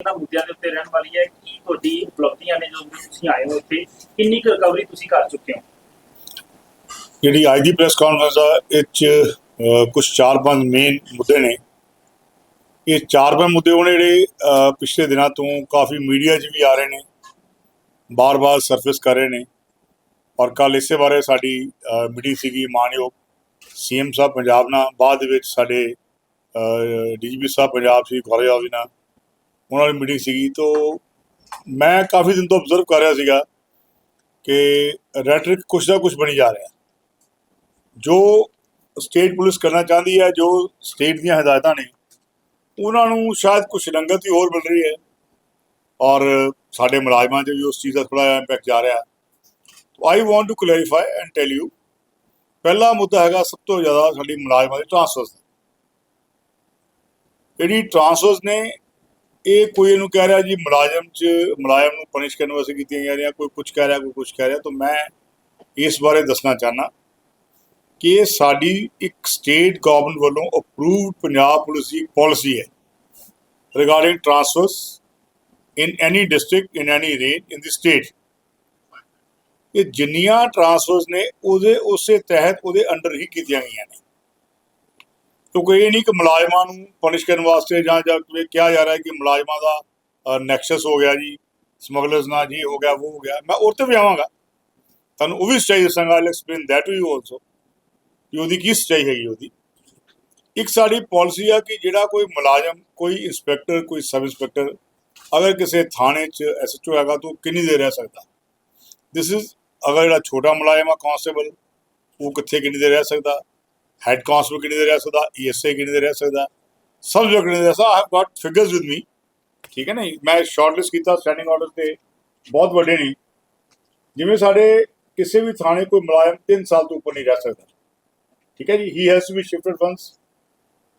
ਇਹਨਾਂ ਮੁੱਦਿਆਂ ਦੇ ਉੱਤੇ ਰਹਿਣ ਵਾਲੀ ਹੈ ਕੀ ਤੁਹਾਡੀ ਉਪਲਬਧੀਆਂ ਨੇ ਜੋ ਤੁਸੀਂ ਆਏ ਹੋ ਇੱਥੇ, ਕਿੰਨੀ ਕੁ ਰਿਕਵਰੀ ਤੁਸੀਂ ਕਰ ਚੁੱਕੇ ਹੋ? ਜਿਹੜੀ ਅੱਜ ਦੀ ਪ੍ਰੈਸ ਕਾਨਫਰੰਸ ਆ, ਇਹ ਚ ਕੁਝ ਚਾਰ ਪੰਜ ਮੇਨ ਮੁੱਦੇ ਨੇ। ਇਹ ਚਾਰ ਪੰਜ ਮੁੱਦੇ ਉਹਨੇ ਜਿਹੜੇ ਪਿਛਲੇ ਦਿਨਾਂ ਤੋਂ ਕਾਫੀ ਮੀਡੀਆ 'ਚ ਵੀ ਆ ਰਹੇ ਨੇ, ਬਾਰ-ਬਾਰ ਸਰਫੇਸ ਕਰ ਰਹੇ ਨੇ। ਔਰ ਕੱਲ ਇਸੇ ਬਾਰੇ ਸਾਡੀ ਮੀਟਿੰਗ ਸੀਗੀ ਮਾਨਯੋਗ ਸੀਐਮ ਸਾਹਿਬ ਪੰਜਾਬ ਨਾਲ। ਬਾਅਦ ਵਿੱਚ ਸਾਡੇ ਡੀਜੀਪੀ ਸਾਹਿਬ ਪੰਜਾਬ ਸੀ ਗੌਰਵ ਜੀ ਨਾਲ। ਉਹਨਾਂ ਦੀ ਮੀਟਿੰਗ ਸੀਗੀ, ਤੋਂ ਮੈਂ ਕਾਫੀ ਦਿਨ ਤੋਂ ਅਬਜ਼ਰਵ ਕਰ ਰਿਹਾ ਸੀਗਾ ਕਿ ਰੈਟਰਿਕ ਕੁਛ ਨਾ ਕੁਛ ਬਣੀ ਜਾ ਰਿਹਾ ਜੋ ਸਟੇਟ ਪੁਲਿਸ ਕਰਨਾ ਚਾਹੁੰਦੀ ਹੈ, ਜੋ ਸਟੇਟ ਦੀਆਂ ਹਦਾਇਤਾਂ ਨੇ, ਉਹਨਾਂ ਨੂੰ ਸ਼ਾਇਦ ਕੁਛ ਰੰਗਤ ਹੀ ਹੋਰ ਮਿਲ ਰਹੀ ਹੈ। ਔਰ ਸਾਡੇ ਮੁਲਾਜ਼ਮਾਂ 'ਚ ਵੀ ਉਸ ਚੀਜ਼ ਦਾ ਥੋੜਾ ਜਿਹਾ ਇੰਪੈਕਟ ਜਾ ਰਿਹਾ। I want to clarify and tell you ਪਹਿਲਾ ਮੁੱਦਾ ਹੈਗਾ ਸਭ ਤੋਂ ਜ਼ਿਆਦਾ ਸਾਡੀ ਮੁਲਾਜ਼ਮਾਂ ਦੇ ਟ੍ਰਾਂਸਫਰਸ ਜਿਹੜੀ ਟ੍ਰਾਂਸਫਰਸ ਨੇ ਇਹ ਕੋਈ ਇਹਨੂੰ ਕਹਿ ਰਿਹਾ ਜੀ ਮੁਲਾਜ਼ਮ 'ਚ, ਮੁਲਾਜ਼ਮ ਨੂੰ ਪਨਿਸ਼ ਕਰਨ ਵਾਸਤੇ ਕੀਤੀਆਂ ਜਾ ਰਹੀਆਂ, ਕੋਈ ਕੁਝ ਕਹਿ ਰਿਹਾ, ਕੋਈ ਕੁਝ ਕਹਿ ਰਿਹਾ, ਤਾਂ ਮੈਂ ਇਸ ਬਾਰੇ ਦੱਸਣਾ ਚਾਹਨਾ ਕਿ ਸਾਡੀ ਇੱਕ ਸਟੇਟ ਗਵਰਨਮੈਂਟ ਵੱਲੋਂ ਅਪਰੂਵਡ ਪੰਜਾਬ ਪੁਲਿਸ ਦੀ ਪਾਲਿਸੀ ਹੈ regarding transfers in any district in any range in the state ਇਹ ਜਿੰਨੀਆਂ ਟ੍ਰਾਂਸਫਰਸ ਨੇ, ਉਹਦੇ, ਉਸੇ ਤਹਿਤ ਉਹਦੇ ਅੰਡਰ ਹੀ ਕੀਤੀਆਂ ਗਈਆਂ ਨੇ। ਕਿਉਂਕਿ ਇਹ ਨਹੀਂ ਕਿ ਮੁਲਾਜ਼ਮਾਂ ਨੂੰ ਪਨਿਸ਼ ਕਰਨ ਵਾਸਤੇ ਜਾਂ ਜਾਂ ਕਿਹਾ ਜਾ ਰਿਹਾ ਹੈ ਕਿ ਮੁਲਾਜ਼ਮਾਂ ਦਾ ਨੈਕਸਸ ਹੋ ਗਿਆ ਜੀ ਸਮਗਲਰਸ ਨਾਲ ਜੀ ਹੋ ਗਿਆ, ਉਹ ਹੋ ਗਿਆ। ਮੈਂ ਉਹ ਤੇ ਵੀ ਆਵਾਂਗਾ। ਤੁਹਾਨੂੰ ਉਹ ਵੀ ਸਟੇਜ ਦੱਸਾਂਗਾ I explain that we also ਕਿ ਉਹਦੀ ਕੀ ਸਚਾਈ ਹੈਗੀ ਉਹਦੀ। ਇੱਕ ਸਾਡੀ ਪਾਲਿਸੀ ਆ ਕਿ ਜਿਹੜਾ ਕੋਈ ਮੁਲਾਜ਼ਮ, ਕੋਈ ਇੰਸਪੈਕਟਰ ਕੋਈ ਸਬ ਇੰਸਪੈਕਟਰ ਅਗਰ ਕਿਸੇ ਥਾਣੇ 'ਚ ਐਸਐਚਓ ਹੈਗਾ ਤਾਂ ਉਹ ਕਿੰਨੀ ਦੇਰ ਰਹਿ ਸਕਦਾ? ਦਿਸ ਇਜ਼ ਅਗਰ ਜਿਹੜਾ ਛੋਟਾ ਮੁਲਾਜ਼ਮ ਆ ਕਾਂਸਟੇਬਲ ਉਹ ਕਿੱਥੇ ਕਿੰਨੀ ਦੇਰ ਰਹਿ ਸਕਦਾ? ਹੈਡ ਕਾਂਸਟੇਬਲ ਕਿੰਨੀ ਦੇਰ ਰਹਿ ਸਕਦਾ? ਈਐਸਏ ਕਿੰਨੀ ਦੇਰ ਰਹਿ ਸਕਦਾ? ਸਬ ਜੋ ਕਿੰਨੀ ਦੇਰ ਰਹਿ ਸਕਦਾ। I have got figures with me ਠੀਕ ਹੈ ਨਾ ਮੈਂ ਸ਼ਾਰਟਲਿਸਟ ਕੀਤਾ ਸਟੈਂਡਿੰਗ ਆਰਡਰ ਤੇ। ਬਹੁਤ ਵੱਡੇ ਨਹੀਂ ਜਿਵੇਂ ਸਾਡੇ ਕਿਸੇ ਵੀ ਥਾਣੇ ਕੋਈ ਮੁਲਾਜ਼ਮ 3 ਸਾਲ ਤੋਂ ਉੱਪਰ ਨਹੀਂ ਰਹਿ ਸਕਦਾ। ਠੀਕ ਹੈ ਜੀ? He has to be shifted once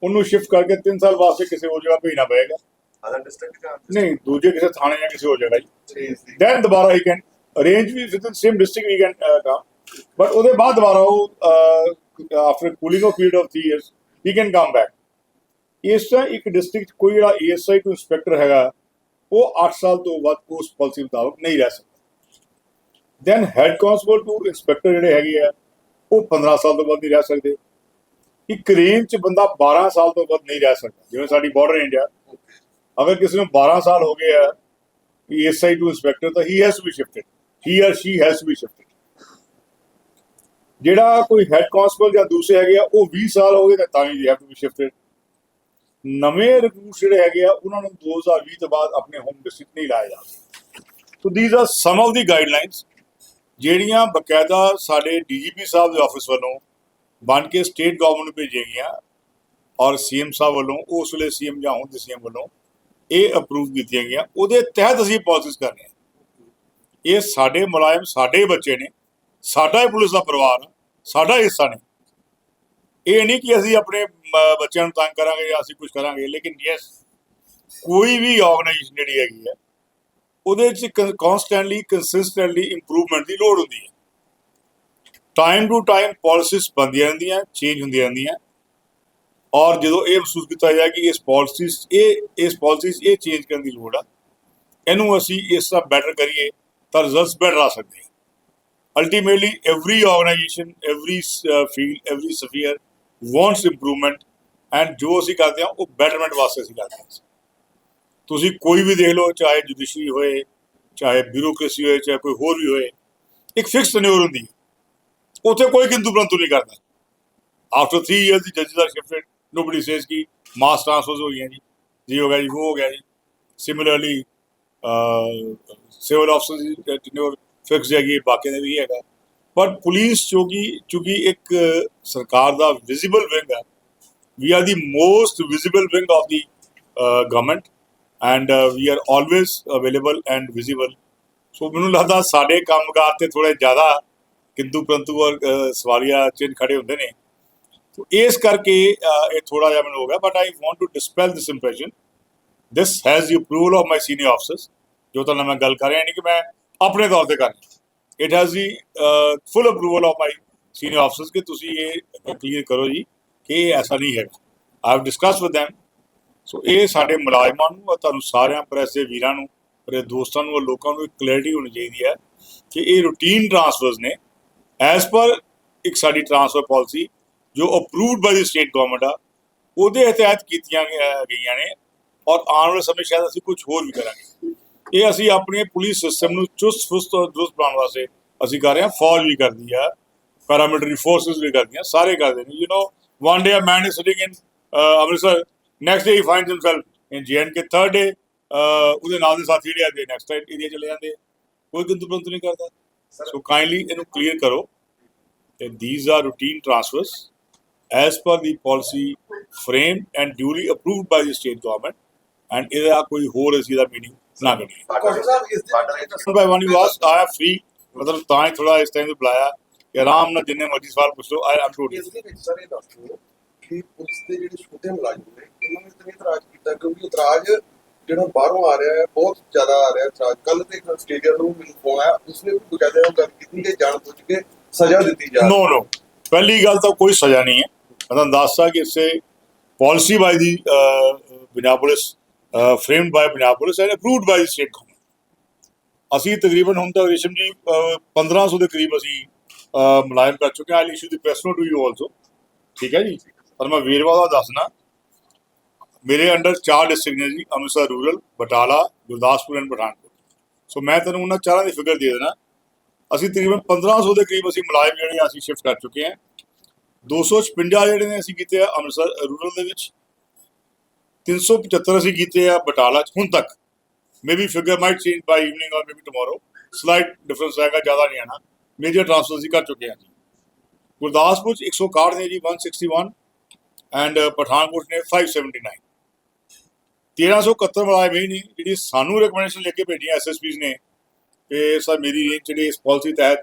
ਉਹਨੂੰ ਸ਼ਿਫਟ ਕਰਕੇ 3 ਸਾਲ ਵਾਸਤੇ ਕਿਸੇ ਹੋਰ ਜਗ੍ਹਾ ਭੇਜਣਾ ਪਏਗਾ। ਅਦਰ ਡਿਸਟ੍ਰਿਕਟ ਨਹੀਂ ਦੂਜੇ ਕਿਸੇ ਥਾਣੇ ਜਾਂ ਕਿਸੇ ਹੋਰ ਜਗ੍ਹਾ ਜੀ। ਦੀ। ਦੈਨ ਦੁਬਾਰਾ he can arrange we with same district he can come but ਉਹਦੇ ਬਾਅਦ ਦੁਬਾਰਾ ਉਹ after cooling off period of 3 years he can come back ਇਸ ਤਰ੍ਹਾਂ ਇੱਕ ਡਿਸਟ੍ਰਿਕਟ ਕੋਈ ਜਿਹੜਾ ਏਐਸਆਈ ਟੂ ਇੰਸਪੈਕਟਰ ਹੈਗਾ, ਉਹ 8 ਸਾਲ ਤੋਂ ਵੱਧ ਉਸ ਪਾਲਿਸੀ ਮੁਤਾਬਕ ਨਹੀਂ ਰਹਿ ਸਕਦਾ। Then head constable to inspector ਜਿਹੜੇ ਹੈਗੇ ਆ, ਉਹ 15 ਸਾਲ ਤੋਂ ਵੱਧ ਨਹੀਂ ਰਹਿ ਸਕਦੇ। ਇੱਕ ਰੇਂਜ 'ਚ ਬੰਦਾ 12 ਸਾਲ ਤੋਂ ਵੱਧ ਨਹੀਂ ਰਹਿ ਸਕਦਾ, ਜਿਵੇਂ ਸਾਡੀ ਬਾਰਡਰ ਇੰਡੀਆ ਅਗਰ ਕਿਸੇ ਨੂੰ 12 ਸਾਲ ਹੋ ਗਏ ਆ ਏਐਸਆਈ ਟੂ ਇੰਸਪੈਕਟਰ ਤਾਂ he has to be shifted he or she has to be shifted ਜਿਹੜਾ ਕੋਈ ਹੈਡ ਕਾਂਸਟੇਬਲ ਜਾਂ ਦੂਸਰੇ ਹੈਗੇ ਆ, ਉਹ 20 ਸਾਲ ਹੋ ਗਏ ਤਾਂ ਤਾਂ we have to be shifted ਨਵੇਂ ਰਿਕਰੂਟ ਜਿਹੜੇ ਹੈਗੇ ਆ, ਉਹਨਾਂ ਨੂੰ 2020 ਤੋਂ ਬਾਅਦ ਆਪਣੇ ਹੋਮ ਡਿਸਟ੍ਰਿਕਟ ਨਹੀਂ ਲਾਇਆ ਜਾ ਸਕਦਾ। So these are some of the guidelines ਜਿਹੜੀਆਂ ਬਕਾਇਦਾ ਸਾਡੇ ਡੀਜੀਪੀ ਸਾਹਿਬ ਦੇ ਆਫਿਸ ਵੱਲੋਂ ਬਣ ਕੇ ਸਟੇਟ ਗਵਰਨਮੈਂਟ ਨੂੰ ਭੇਜੀਆਂ ਗਈਆਂ ਔਰ ਸੀਐਮ ਸਾਹਿਬ ਵੱਲੋਂ, ਉਸ ਵੇਲੇ ਸੀਐਮ ਜਾਂ ਹੁਣ ਦੇ ਸੀਐਮ ਵੱਲੋਂ ਇਹ ਅਪਰੂਵ ਕੀਤੀਆਂ ਗਈਆਂ। ਉਹਦੇ ਤਹਿਤ ਅਸੀਂ ਪਾਲਿਸੀਸ ਕਰ ਰਹੇ ਹਾਂ। ਇਹ ਸਾਡੇ ਮੁਲਾਜ਼ਮ ਸਾਡੇ ਬੱਚੇ ਨੇ। ਸਾਡਾ ਹੀ ਪੁਲਿਸ ਦਾ ਪਰਿਵਾਰ, ਸਾਡਾ ਹਿੱਸਾ ਨੇ। ਇਹ ਨਹੀਂ ਕਿ ਅਸੀਂ ਆਪਣੇ ਬੱਚਿਆਂ ਨੂੰ ਤੰਗ ਕਰਾਂਗੇ ਜਾਂ ਅਸੀਂ ਕੁਝ ਕਰਾਂਗੇ, ਲੇਕਿਨ ਯੈਸ ਕੋਈ ਵੀ ਆਰਗੇਨਾਈਜੇਸ਼ਨ ਜਿਹੜੀ ਹੈਗੀ ਹੈ, ਉਹਦੇ ਵਿੱਚ ਕਨਸਟੈਂਟਲੀ ਕੰਸਿਸਟੈਂਟਲੀ ਇੰਪਰੂਵਮੈਂਟ ਦੀ ਲੋੜ ਹੁੰਦੀ ਹੈ। ਟਾਈਮ ਟੂ ਟਾਈਮ ਪਾਲਿਸੀਸ ਬਣਦੀਆਂ ਰਹਿੰਦੀਆਂ ਚੇਂਜ ਹੁੰਦੀਆਂ ਰਹਿੰਦੀਆਂ। ਔਰ ਜਦੋਂ ਇਹ ਮਹਿਸੂਸ ਕੀਤਾ ਜਾਏ ਕਿ ਇਸ ਪਾਲਿਸੀਸ ਇਹ, ਇਸ ਪਾਲਿਸੀਸ ਇਹ ਚੇਂਜ ਕਰਨ ਦੀ ਲੋੜ ਆ, ਇਹਨੂੰ ਅਸੀਂ ਇਸ ਤਰ੍ਹਾਂ ਬੈਟਰ ਕਰੀਏ ਤਾਂ ਰਿਜ਼ਲਟਸ ਬੈਟਰ ਆ ਸਕਦੇ ਆ ultimately every organization every uh, field every sphere wants improvement and ਜੋ ਅਸੀਂ ਕਰਦੇ ਹਾਂ ਉਹ ਬੈਟਰਮੈਂਟ ਵਾਸਤੇ ਅਸੀਂ ਕਰਦੇ ਹਾਂ। ਤੁਸੀਂ ਕੋਈ ਵੀ ਦੇਖ ਲਓ ਚਾਹੇ ਜੁਡੀਸ਼ਰੀ ਹੋਏ ਚਾਹੇ ਬਿਊਰੋਕ੍ਰੇਸੀ ਹੋਏ ਚਾਹੇ ਕੋਈ ਹੋਰ ਵੀ ਹੋਏ ਇੱਕ ਫਿਕਸ ਟੈਨਿਓਰ ਹੁੰਦੀ ਹੈ। ਉੱਥੇ ਕੋਈ ਕਿੰਤੂ ਪਰੰਤੂ ਨਹੀਂ ਕਰਦਾ। ਆਫਟਰ 3 ਇਅਰਸ ਦੀ ਜੱਜਸ ਆਰ ਸ਼ਿਫਟਡ ਨੋਬਡੀ ਸੇਜ਼ ਕਿ ਮਾਸ ਟ੍ਰਾਂਸਫਰਸ ਹੋ ਗਈਆਂ ਜੀ ਜੀ ਹੋ ਗਿਆ ਜੀ ਉਹ ਹੋ ਗਿਆ ਜੀ। ਸਿਮਿਲਰਲੀ ਸਿਵਲ ਆਫਸਰ ਦੀ ਟੈਨਿਓਰ ਫਿਕਸ ਹੈਗੀ ਬਾਕੀ ਦੇ ਵੀ ਹੈਗਾ। ਪਰ ਪੁਲਿਸ ਚੋਗੀ ਚੂੰਕਿ ਇੱਕ ਸਰਕਾਰ ਦਾ ਵਿਜ਼ੀਬਲ ਵਿੰਗ ਹੈ we are the most visible wing of the uh, government and uh, we are always available and visible so ਮੈਨੂੰ ਲੱਗਦਾ ਸਾਡੇ ਕੰਮਕਾਰ ਤੇ ਥੋੜੇ ਜ਼ਿਆਦਾ ਕਿੰਤੂ ਪਰੰਤੂ ਔਰ ਸਵਾਰੀਆਂ ਸਵਾਲੀਆ ਚਿੰਨ ਖੜੇ ਹੁੰਦੇ ਨੇ। ਸੋ ਇਸ ਕਰਕੇ ਇਹ ਥੋੜਾ ਜਿਹਾ ਮੈਨੂੰ ਹੋ ਗਿਆ but I want to dispel this impression this has the approval of my senior officers ਜੋ ਤਾਂ ਮੈਂ ਗੱਲ ਕਰ ਰਿਹਾ ਨਹੀਂ ਕਿ ਮੈਂ ਆਪਣੇ ਤੌਰ ਤੇ ਕਰ। It has the full approval of my senior officers ਕਿ ਤੁਸੀਂ ਇਹ ਕਲੀਅਰ ਕਰੋ ਜੀ ਕਿ ਇਹ ਐਸਾ ਨਹੀਂ ਹੈਗਾ। I have discuss with them so ਇਹ ਸਾਡੇ ਮੁਲਾਜ਼ਮਾਂ ਨੂੰ ਅਤੇ ਤੁਹਾਨੂੰ ਸਾਰਿਆਂ ਪ੍ਰੈਸ ਦੇ ਵੀਰਾਂ ਨੂੰ, ਮੇਰੇ ਦੋਸਤਾਂ ਨੂੰ ਔਰ ਲੋਕਾਂ ਨੂੰ ਇੱਕ ਕਲੈਰਿਟੀ ਹੋਣੀ ਚਾਹੀਦੀ ਹੈ ਕਿ ਇਹ ਰੂਟੀਨ ਟ੍ਰਾਂਸਫਰਸ ਨੇ। ਐਜ਼ ਪਰ ਇੱਕ ਸਾਡੀ ਟ੍ਰਾਂਸਫਰ ਪਾਲਿਸੀ ਜੋ approved by the state government ਆ, ਉਹਦੇ ਤਹਿਤ ਕੀਤੀਆਂ ਗਈਆਂ ਨੇ। ਔਰ ਆਉਣ ਵਾਲੇ ਸਮੇਂ ਸ਼ਾਇਦ ਅਸੀਂ ਕੁਝ ਹੋਰ ਵੀ ਕਰਾਂਗੇ। ਇਹ ਅਸੀਂ ਆਪਣੇ ਪੁਲਿਸ ਸਿਸਟਮ ਨੂੰ ਚੁਸਤ ਫੁਸਤ ਔਰ ਦਰੁਸਤ ਬਣਾਉਣ ਵਾਸਤੇ ਅਸੀਂ ਕਰ ਰਹੇ ਹਾਂ। ਫੌਜ ਵੀ ਕਰਦੀ ਆ ਪੈਰਾਮਿਲਟਰੀ ਫੋਰਸਸ ਵੀ ਕਰਦੀਆਂ ਸਾਰੇ ਕਰਦੇ ਨੇ। You know one day a man is sitting in Amritsar next day he finds himself in GNK third day ਉਹਦੇ ਨਾਲ ਦੇ ਸਾਥੀ ਜਿਹੜੇ ਆਦੇ ਨੈਕਸਟ ਏਰੀਆ ਚਲੇ ਜਾਂਦੇ ਆ। ਕੋਈ ਕਿੰਤੂ ਪਰੰਤੂ ਨਹੀਂ ਕਰਦਾ। ਸੋ ਕਾਈਂਡਲੀ ਇਹਨੂੰ ਕਲੀਅਰ ਕਰੋ ਤੇ these are routine transfers as per the policy framed and duly approved by the state government and ਇਹਦਾ ਕੋਈ ਹੋਰ ਅਸੀਂ ਦਾ ਮੀਨਿੰਗ ਨਾ ਕਰੀਏ Doctor ਸਾਹਿਬ ਇਸ ਦੇ by one you asked I am free ਮਤਲਬ ਤਾਂ ਹੀ ਥੋੜਾ ਇਸ ਟਾਈਮ ਤੇ ਬੁਲਾਇਆ ਕਿ ਆਰਾਮ ਨਾਲ ਜਿੰਨੇ ਮਰਜ਼ੀ ਸਵਾਲ ਪੁੱਛ ਲਓ ਆਈ ਐਮ ਟੋਟਲੀ ਇਸ ਦੇ ਵਿੱਚ ਸਰ ਇਹ ਦੱਸ ਦਿਓ ਕਿ ਪੁਲਿਸ ਦੇ ਜਿਹੜੇ ਛੋਟੇ ਮੁਲਾਜ਼ਮ ਨੇ ਇਹਨਾਂ ਨੇ ਤਾਂ ਇਤਰਾਜ਼ ਕੀਤਾ ਕਿਉਂਕਿ ਇਤਰਾਜ਼ ਜਿਹੜਾ ਬਾਹਰੋਂ ਆ ਰਿਹਾ ਹੈ ਬਹੁਤ ਜ਼ਿਆਦਾ ਆ ਰਿਹਾ ਇਤਰਾਜ਼। ਕੱਲ ਤੇ ਇੱਕ ਸਟੇਡੀਅਮ ਨੂੰ ਮੈਨੂੰ ਫੋਨ ਆਇਆ ਉਸਨੇ ਵੀ ਬਕਾਇਦਾ ਉਹ ਗੱਲ ਕੀਤੀ ਕਿ ਜਾਣ ਬੁੱਝ ਕੇ ਸਜ਼ਾ ਦਿੱਤੀ ਜਾ ਨੋ ਨੋ ਪਹਿਲੀ ਗੱਲ ਤਾਂ ਕੋਈ ਸਜ਼ਾ ਨਹੀਂ ਹੈ। ਮੈਂ ਤੁਹਾਨੂੰ ਦੱਸਦਾ ਕਿ ਇਸੇ policy by the Punjab police framed by Punjab police and approved by state government ਅਸੀਂ ਤਕਰੀਬਨ ਹੁਣ ਤੱਕ ਰੇਸ਼ਮ ਜੀ ਅਹ, 1500 ਦੇ ਕਰੀਬ ਅਸੀਂ ਅਹ, ਮੁਲਾਇਮ ਕਰ ਚੁੱਕੇ ਹਾਂ। I issue the press note to you also ਠੀਕ ਹੈ ਜੀ? ਪਰ ਮੈਂ ਵੇਰਵਾ ਦਾ ਦੱਸਣਾ ਮੇਰੇ ਅੰਡਰ ਚਾਰ ਡਿਸਟ੍ਰਿਕਟ ਨੇ ਜੀ Amritsar rural Batala Gurdaspur and Pathankot. So ਮੈਂ ਤੁਹਾਨੂੰ ਉਹਨਾਂ ਚਾਰਾਂ ਦੀ ਫਿਗਰ ਦੇ ਦੇਣਾ ਅਸੀਂ ਤਕਰੀਬਨ 1500 ਦੇ ਕਰੀਬ ਅਸੀਂ ਮੁਲਾਜ਼ਮ ਜਿਹੜੇ ਅਸੀਂ ਸ਼ਿਫਟ ਕਰ ਚੁੱਕੇ ਹਾਂ। 256 ਜਿਹੜੇ ਨੇ ਅਸੀਂ ਕੀਤੇ ਆ ਅੰਮ੍ਰਿਤਸਰ ਰੂਰਲ ਦੇ ਵਿੱਚ। 375 ਅਸੀਂ ਕੀਤੇ ਆ ਬਟਾਲਾ ਚ, ਹੁਣ ਤੱਕ। Maybe figure might change by evening or maybe tomorrow slight difference ਆਏਗਾ ਜ਼ਿਆਦਾ ਨਹੀਂ ਆਣਾ ਮੇਜਰ ਟ੍ਰਾਂਸਫਰ ਅਸੀਂ ਕਰ ਚੁੱਕੇ ਹਾਂ ਜੀ। ਗੁਰਦਾਸਪੁਰ ਚ 161 ਨੇ ਜੀ 161 ਐਂਡ ਪਠਾਨਕੋਟ ਨੇ 579 1371 ਵਾਲਾ ਐਵੇਂ ਨਹੀਂ ਜਿਹੜੀ ਸਾਨੂੰ ਰეკਮੈਂਡੇਸ਼ਨ ਲੈ ਕੇ ਭੇਜੀ ਐਸਐਸਪੀਸ ਨੇ। ਕਿ ਸਰ, ਮੇਰੀ ਰੇਂਜ ਜਿਹੜੀ ਇਸ ਪਾਲਿਸੀ ਤਹਿਤ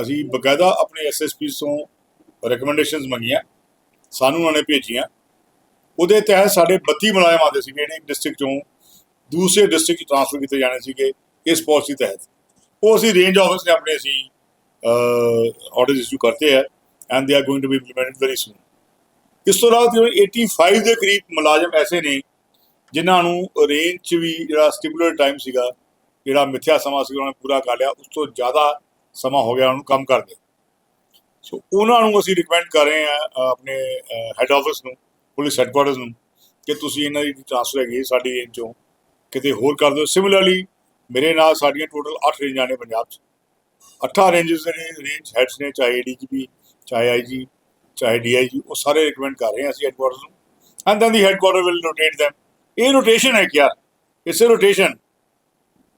ਅਸੀਂ ਬਕਾਇਦਾ ਆਪਣੇ ਐਸਐਸਪੀਸ ਤੋਂ ਰეკਮੈਂਡੇਸ਼ਨਸ ਮੰਗੀਆਂ। ਸਾਨੂੰ ਉਹਨਾਂ ਨੇ ਭੇਜੀਆਂ। ਉਹਦੇ ਤਹਿਤ ਸਾਡੇ 32 ਮੁਲਾਜ਼ਮ ਆਉਂਦੇ ਸੀਗੇ ਜਿਹੜੇ ਡਿਸਟ੍ਰਿਕਟ ਚੋਂ, ਦੂਸਰੇ ਡਿਸਟ੍ਰਿਕਟ ਟ੍ਰਾਂਸਫਰ ਕੀਤੇ ਜਾਣੇ ਸੀਗੇ ਇਸ ਪਾਲਿਸੀ ਤਹਿਤ। ਉਹ ਅਸੀਂ ਰੇਂਜ ਆਫਿਸ ਨੇ ਆਪਣੇ ਅਸੀਂ ਆਰਡਰਸ ਇਸ਼ੂ ਕਰਤੇ ਹੈ and they are going to be implemented very soon ਇਸ ਤੋਂ ਇਲਾਵਾ ਤਕਰੀਬਨ 85 ਦੇ ਕਰੀਬ ਮੁਲਾਜ਼ਮ ਐਸੇ ਨੇ ਜਿਨ੍ਹਾਂ ਨੂੰ ਰੇਂਜ 'ਚ ਵੀ ਜਿਹੜਾ ਸਟਿਪੂਲੇਟਡ ਟਾਈਮ ਸੀਗਾ, ਜਿਹੜਾ ਮਿੱਥਿਆ ਸਮਾਂ ਸੀ, ਉਹਨਾਂ ਨੇ ਪੂਰਾ ਕਰ ਲਿਆ, ਉਸ ਤੋਂ ਜ਼ਿਆਦਾ ਸਮਾਂ ਹੋ ਗਿਆ, ਉਹਨੂੰ ਕੰਮ ਕਰਦੇ। ਸੋ ਉਹਨਾਂ ਨੂੰ ਅਸੀਂ ਰਿਕਮੈਂਡ ਕਰ ਰਹੇ ਹਾਂ ਆਪਣੇ ਹੈੱਡ ਆਫਿਸ ਨੂੰ ਪੁਲਿਸ ਹੈੱਡਕੁਆਰਟਰਸ ਨੂੰ ਕਿ ਤੁਸੀਂ ਇਹਨਾਂ ਦੀ ਟ੍ਰਾਂਸਫਰ ਹੈਗੀ ਹੈ ਸਾਡੀ ਰੇਂਜ ਚੋਂ, ਕਿਤੇ ਹੋਰ ਕਰ ਦਿਓ। ਸਿਮਿਲਰਲੀ ਮੇਰੇ ਨਾਲ ਸਾਡੀਆਂ ਟੋਟਲ 8 ਰੇਂਜਾਂ ਨੇ ਪੰਜਾਬ 'ਚ। ਅੱਠਾਂ ਰੇਂਜਸ ਦੇ ਰੇਂਜ ਹੈਡਸ ਨੇ, ਚਾਹੇ ਡੀਜੀਪੀ ਚਾਹੇ ਆਈਜੀ ਚਾਹੇ ਡੀਆਈਜੀ ਉਹ ਸਾਰੇ ਰਿਕਮੈਂਡ ਕਰ ਰਹੇ ਹਾਂ ਅਸੀਂ ਹੈੱਡਕੁਆਰਟਰਸ ਨੂੰ। And then the headquarter will rotate them. ਇਹ ਰੋਟੇਸ਼ਨ ਹੈ ਕਿਆ? ਇਟਸ ਅ ਰੋਟੇਸ਼ਨ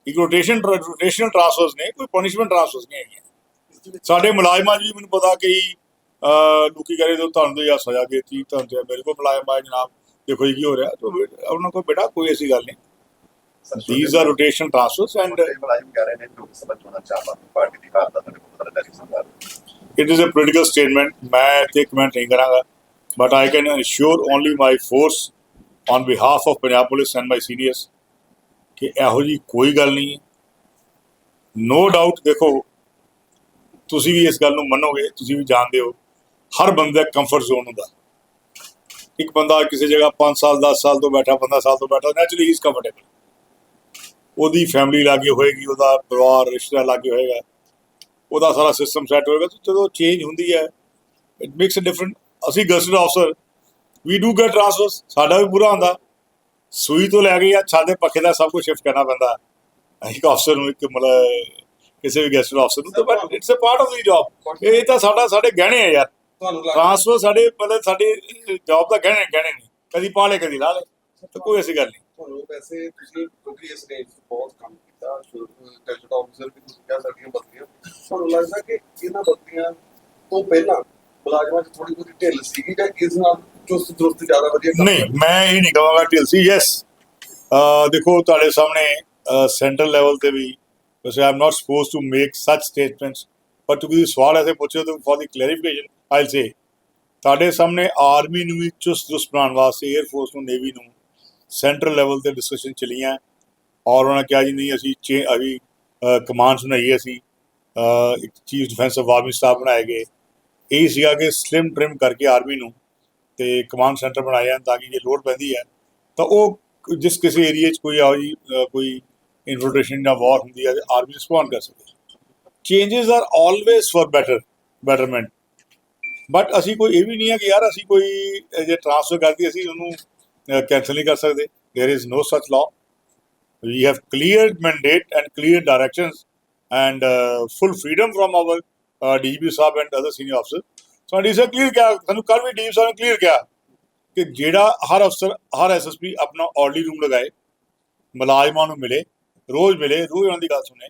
ਇੱਕ ਰੋਟੇਸ਼ਨ ਰੋਟੇਸ਼ਨਲ ਟ੍ਰਾਂਸਫਰਸ ਨੇ, ਕੋਈ ਪਨਿਸ਼ਮੈਂਟ ਟ੍ਰਾਂਸਫਰਸ ਨਹੀਂ ਹੈਗੀਆਂ। ਸਾਡੇ ਮੁਲਾਜ਼ਮਾਂ 'ਚ ਵੀ ਮੈਨੂੰ ਪਤਾ ਕਿ ਲੋਕੀ ਕਰੇ ਤੋਂ ਤੁਹਾਨੂੰ ਤੇ ਜਾਂ ਸਜ਼ਾ ਦੇਤੀ ਤੁਹਾਨੂੰ ਤੇ ਮੇਰੇ ਕੋਲ ਮੁਲਾਜ਼ਮ ਆਏ ਜਨਾਬ ਦੇਖੋ ਜੀ ਕੀ ਹੋ ਰਿਹਾ। ਤਾਂ ਉਹਨਾਂ ਕੋਲ ਬੇਟਾ ਕੋਈ ਐਸੀ ਗੱਲ ਨਹੀਂ। these are rotation transfers and uh, ਮੁਲਾਜ਼ਮ ਕਹਿ ਰਹੇ ਨੇ ਲੋਕ ਸਭਾ ਚੋਣਾਂ ਚ ਆਮ ਆਦਮੀ ਪਾਰਟੀ ਦੀ ਹਾਰ ਦਾ ਤੁਹਾਨੂੰ ਪਤਾ ਲੱਗਾ ਸਰਕਾਰ it is a political statement. ਮੈਂ ਤੇ ਕਮੈਂਟ ਨਹੀਂ ਕਰਾਂਗਾ। But I can assure only my force on behalf of Punjab Police and my seniors ਕਿ ਇਹੋ ਜੀ ਕੋਈ ਗੱਲ ਨਹੀਂ ਨੋ ਡਾਊਟ ਦੇਖੋ ਤੁਸੀਂ ਵੀ ਇਸ ਗੱਲ ਨੂੰ ਮੰਨੋਗੇ ਤੁਸੀਂ ਵੀ ਜਾਣਦੇ ਹੋ ਹਰ ਬੰਦੇ ਦਾ ਕੰਫਰਟ ਜ਼ੋਨ ਹੁੰਦਾ। ਇੱਕ ਬੰਦਾ ਕਿਸੇ ਜਗ੍ਹਾ 5 ਸਾਲ 10 ਸਾਲ ਤੋਂ ਬੈਠਾ 15 ਸਾਲ ਤੋਂ ਬੈਠਾ ਨੈਚੁਰਲੀ ਹੀ ਇਜ਼ ਕੰਫਰਟੇਬਲ ਉਹਦੀ ਫੈਮਿਲੀ ਲਾਗੇ ਹੋਏਗੀ ਉਹਦਾ ਪਰਿਵਾਰ ਰਿਸ਼ਤਾ ਲਾਗੇ ਹੋਏਗਾ। ਉਹਦਾ ਸਾਰਾ ਸਿਸਟਮ ਸੈੱਟ ਹੋਏਗਾ। ਤੇ ਜਦੋਂ ਚੇਂਜ ਹੁੰਦੀ ਹੈ ਇਟ ਮੇਕਸ ਅ ਡਿਫਰੈਂਟ ਅਸੀਂ gazetted officer we do get transfers ਸਾਡਾ ਵੀ ਬੁਰਾ ਹੁੰਦਾ। ਸੂਈ ਤੋਂ ਲੈ ਕੇ ਜਾਂ ਛਾਦੇ ਪੱਖੇ ਦਾ ਸਭ ਕੁਝ ਸ਼ਿਫਟ ਕਰਨਾ ਪੈਂਦਾ। ਇੱਕ ਅਫਸਰ ਨੂੰ ਇੱਕ ਮਤਲਬ ਕਿਸੇ ਵੀ ਗੈਸਟ ਅਫਸਰ ਨੂੰ ਤਾਂ but it's a part of the job ਇਹ ਤਾਂ ਸਾਡਾ ਸਾਡੇ ਗਹਿਣੇ ਆ ਯਾਰ। ਤੁਹਾਨੂੰ ਲੱਗਦਾ? ਟ੍ਰਾਂਸਫਰ ਸਾਡੇ ਮਤਲਬ ਸਾਡੇ ਜੌਬ ਦਾ ਗਹਿਣੇ ਗਹਿਣੇ ਨਹੀਂ ਕਦੀ ਪਾ ਲੈ ਕਦੀ ਲਾ ਲੈ ਤਾਂ ਕੋਈ ਐਸੀ ਗੱਲ ਨਹੀਂ। ਤੁਹਾਨੂੰ ਵੈਸੇ ਤੁਸੀਂ ਕਿਉਂਕਿ ਇਸ ਰੇਂਜ 'ਚ ਬਹੁਤ ਕੰਮ ਕੀਤਾ ਗੈਜਟ ਆਫੀਸਰ ਵੀ ਤੁਸੀਂ ਕਹਿ ਸਕਦੇ ਹੋ ਬਦਲੀਆਂ ਤੁਹਾਨੂੰ ਲੱਗਦਾ ਕਿ ਇਹਨਾਂ ਬਦਲੀਆਂ ਤੋਂ ਪਹਿਲਾਂ ਮੁਲਾਜ਼ਮਾਂ 'ਚ ਥੋੜੀ ਬਹੁਤੀ ਢਿੱਲ ਸੀਗੀ ਜਾਂ ਇਸ ਨਾਲ ਚੁਸਤ ਦਰੁਸਤ ਜ਼ਿਆਦਾ ਵਧੀਆ ਕੰਮ ਨਹੀਂ ਮੈਂ ਇਹ ਨਹੀਂ ਕਹਾਂਗਾ ਢਿਲਸੀ ਯੈਸ ਦੇਖੋ ਤੁਹਾਡੇ ਸਾਹਮਣੇ ਸੈਂਟਰਲ ਲੈਵਲ ਤੇ ਵੀ ਵੈਸੇ I am not suppose to make such statements ਪਰ ਤੁਸੀਂ ਸਵਾਲ ਐਸੇ ਪੁੱਛੇ ਤਾਂ ਫॉर ਦੀ ਕਲੈਰੀਫਿਕੇਸ਼ਨ ਆਈ ਸੇ। ਤੁਹਾਡੇ ਸਾਹਮਣੇ ਆਰਮੀ ਨੂੰ ਵੀ ਚੁਸਤ ਦੁਸਤ ਬਣਾਉਣ ਵਾਸਤੇ 에ਅਰ ਫੋਰਸ ਨੂੰ ਨੇਵੀ ਨੂੰ ਸੈਂਟਰਲ ਲੈਵਲ ਤੇ ਡਿਸਕਸ਼ਨ ਚੱਲੀਆਂ। ਔਰ ਉਹਨਾਂ ਕਿਹਾ ਜੀ, ਨਹੀਂ, ਅਸੀਂ ਚੇ, ਅਭੀ ਕਮਾਂਡਸ ਬਣਾਈਏ ਅਸੀਂ। ਇੱਕ ਚੀਫ ਡਿਫੈਂਸ ਆਰਮੀ ਸਟਾਫ ਬਣਾਏ ਗਏ। ਇਹ ਸੀਗਾ ਕਿ ਸਲਿਮ ਟ੍ਰਿਮ ਕਰਕੇ ਆਰਮੀ ਨੂੰ ਤੇ ਕਮਾਂਡ ਸੈਂਟਰ ਬਣਾਏ ਜਾਣ ਤਾਂ ਕਿ ਜੇ ਲੋੜ ਪੈਂਦੀ ਹੈ, ਤਾਂ ਉਹ ਜਿਸ ਕਿਸੇ ਏਰੀਆ 'ਚ ਕੋਈ ਆਓ ਜੀ ਕੋਈ ਇਨਫਿਲਟ੍ਰੇਸ਼ਨ ਜਾਂ ਵਾਰ ਹੁੰਦੀ ਹੈ, ਆਰਮੀ ਰਿਸਪੌਂਡ ਕਰ ਸਕੇ। Changes are always for better betterment but ਅਸੀਂ ਕੋਈ ਇਹ ਵੀ ਨਹੀਂ ਹੈ ਕਿ ਯਾਰ ਅਸੀਂ ਕੋਈ ਅਹ, ਜੇ ਟ੍ਰਾਂਸਫਰ ਕਰਦੀ ਅਸੀਂ ਉਹਨੂੰ ਕੈਨਸਲ ਨਹੀਂ ਕਰ ਸਕਦੇ there is no such law we have clear mandate and clear directions and uh, full freedom from our uh, DGP sahib and other senior officers so D sahib clear ਕਿਹਾ ਸਾਨੂੰ ਕੱਲ ਵੀ DG ਸਾਹਿਬ ਨੇ clear ਕਿਹਾ ਕਿ ਜਿਹੜਾ ਹਰ ਅਫਸਰ ਹਰ SSP ਆਪਣਾ ਆਰਡਰੀ room ਲਗਾਏ ਮੁਲਾਜ਼ਮਾਂ ਨੂੰ ਮਿਲੇ ਰੋਜ਼ ਮਿਲੇ ਰੋਜ਼ ਉਹਨਾਂ ਦੀ ਗੱਲ ਸੁਣੇ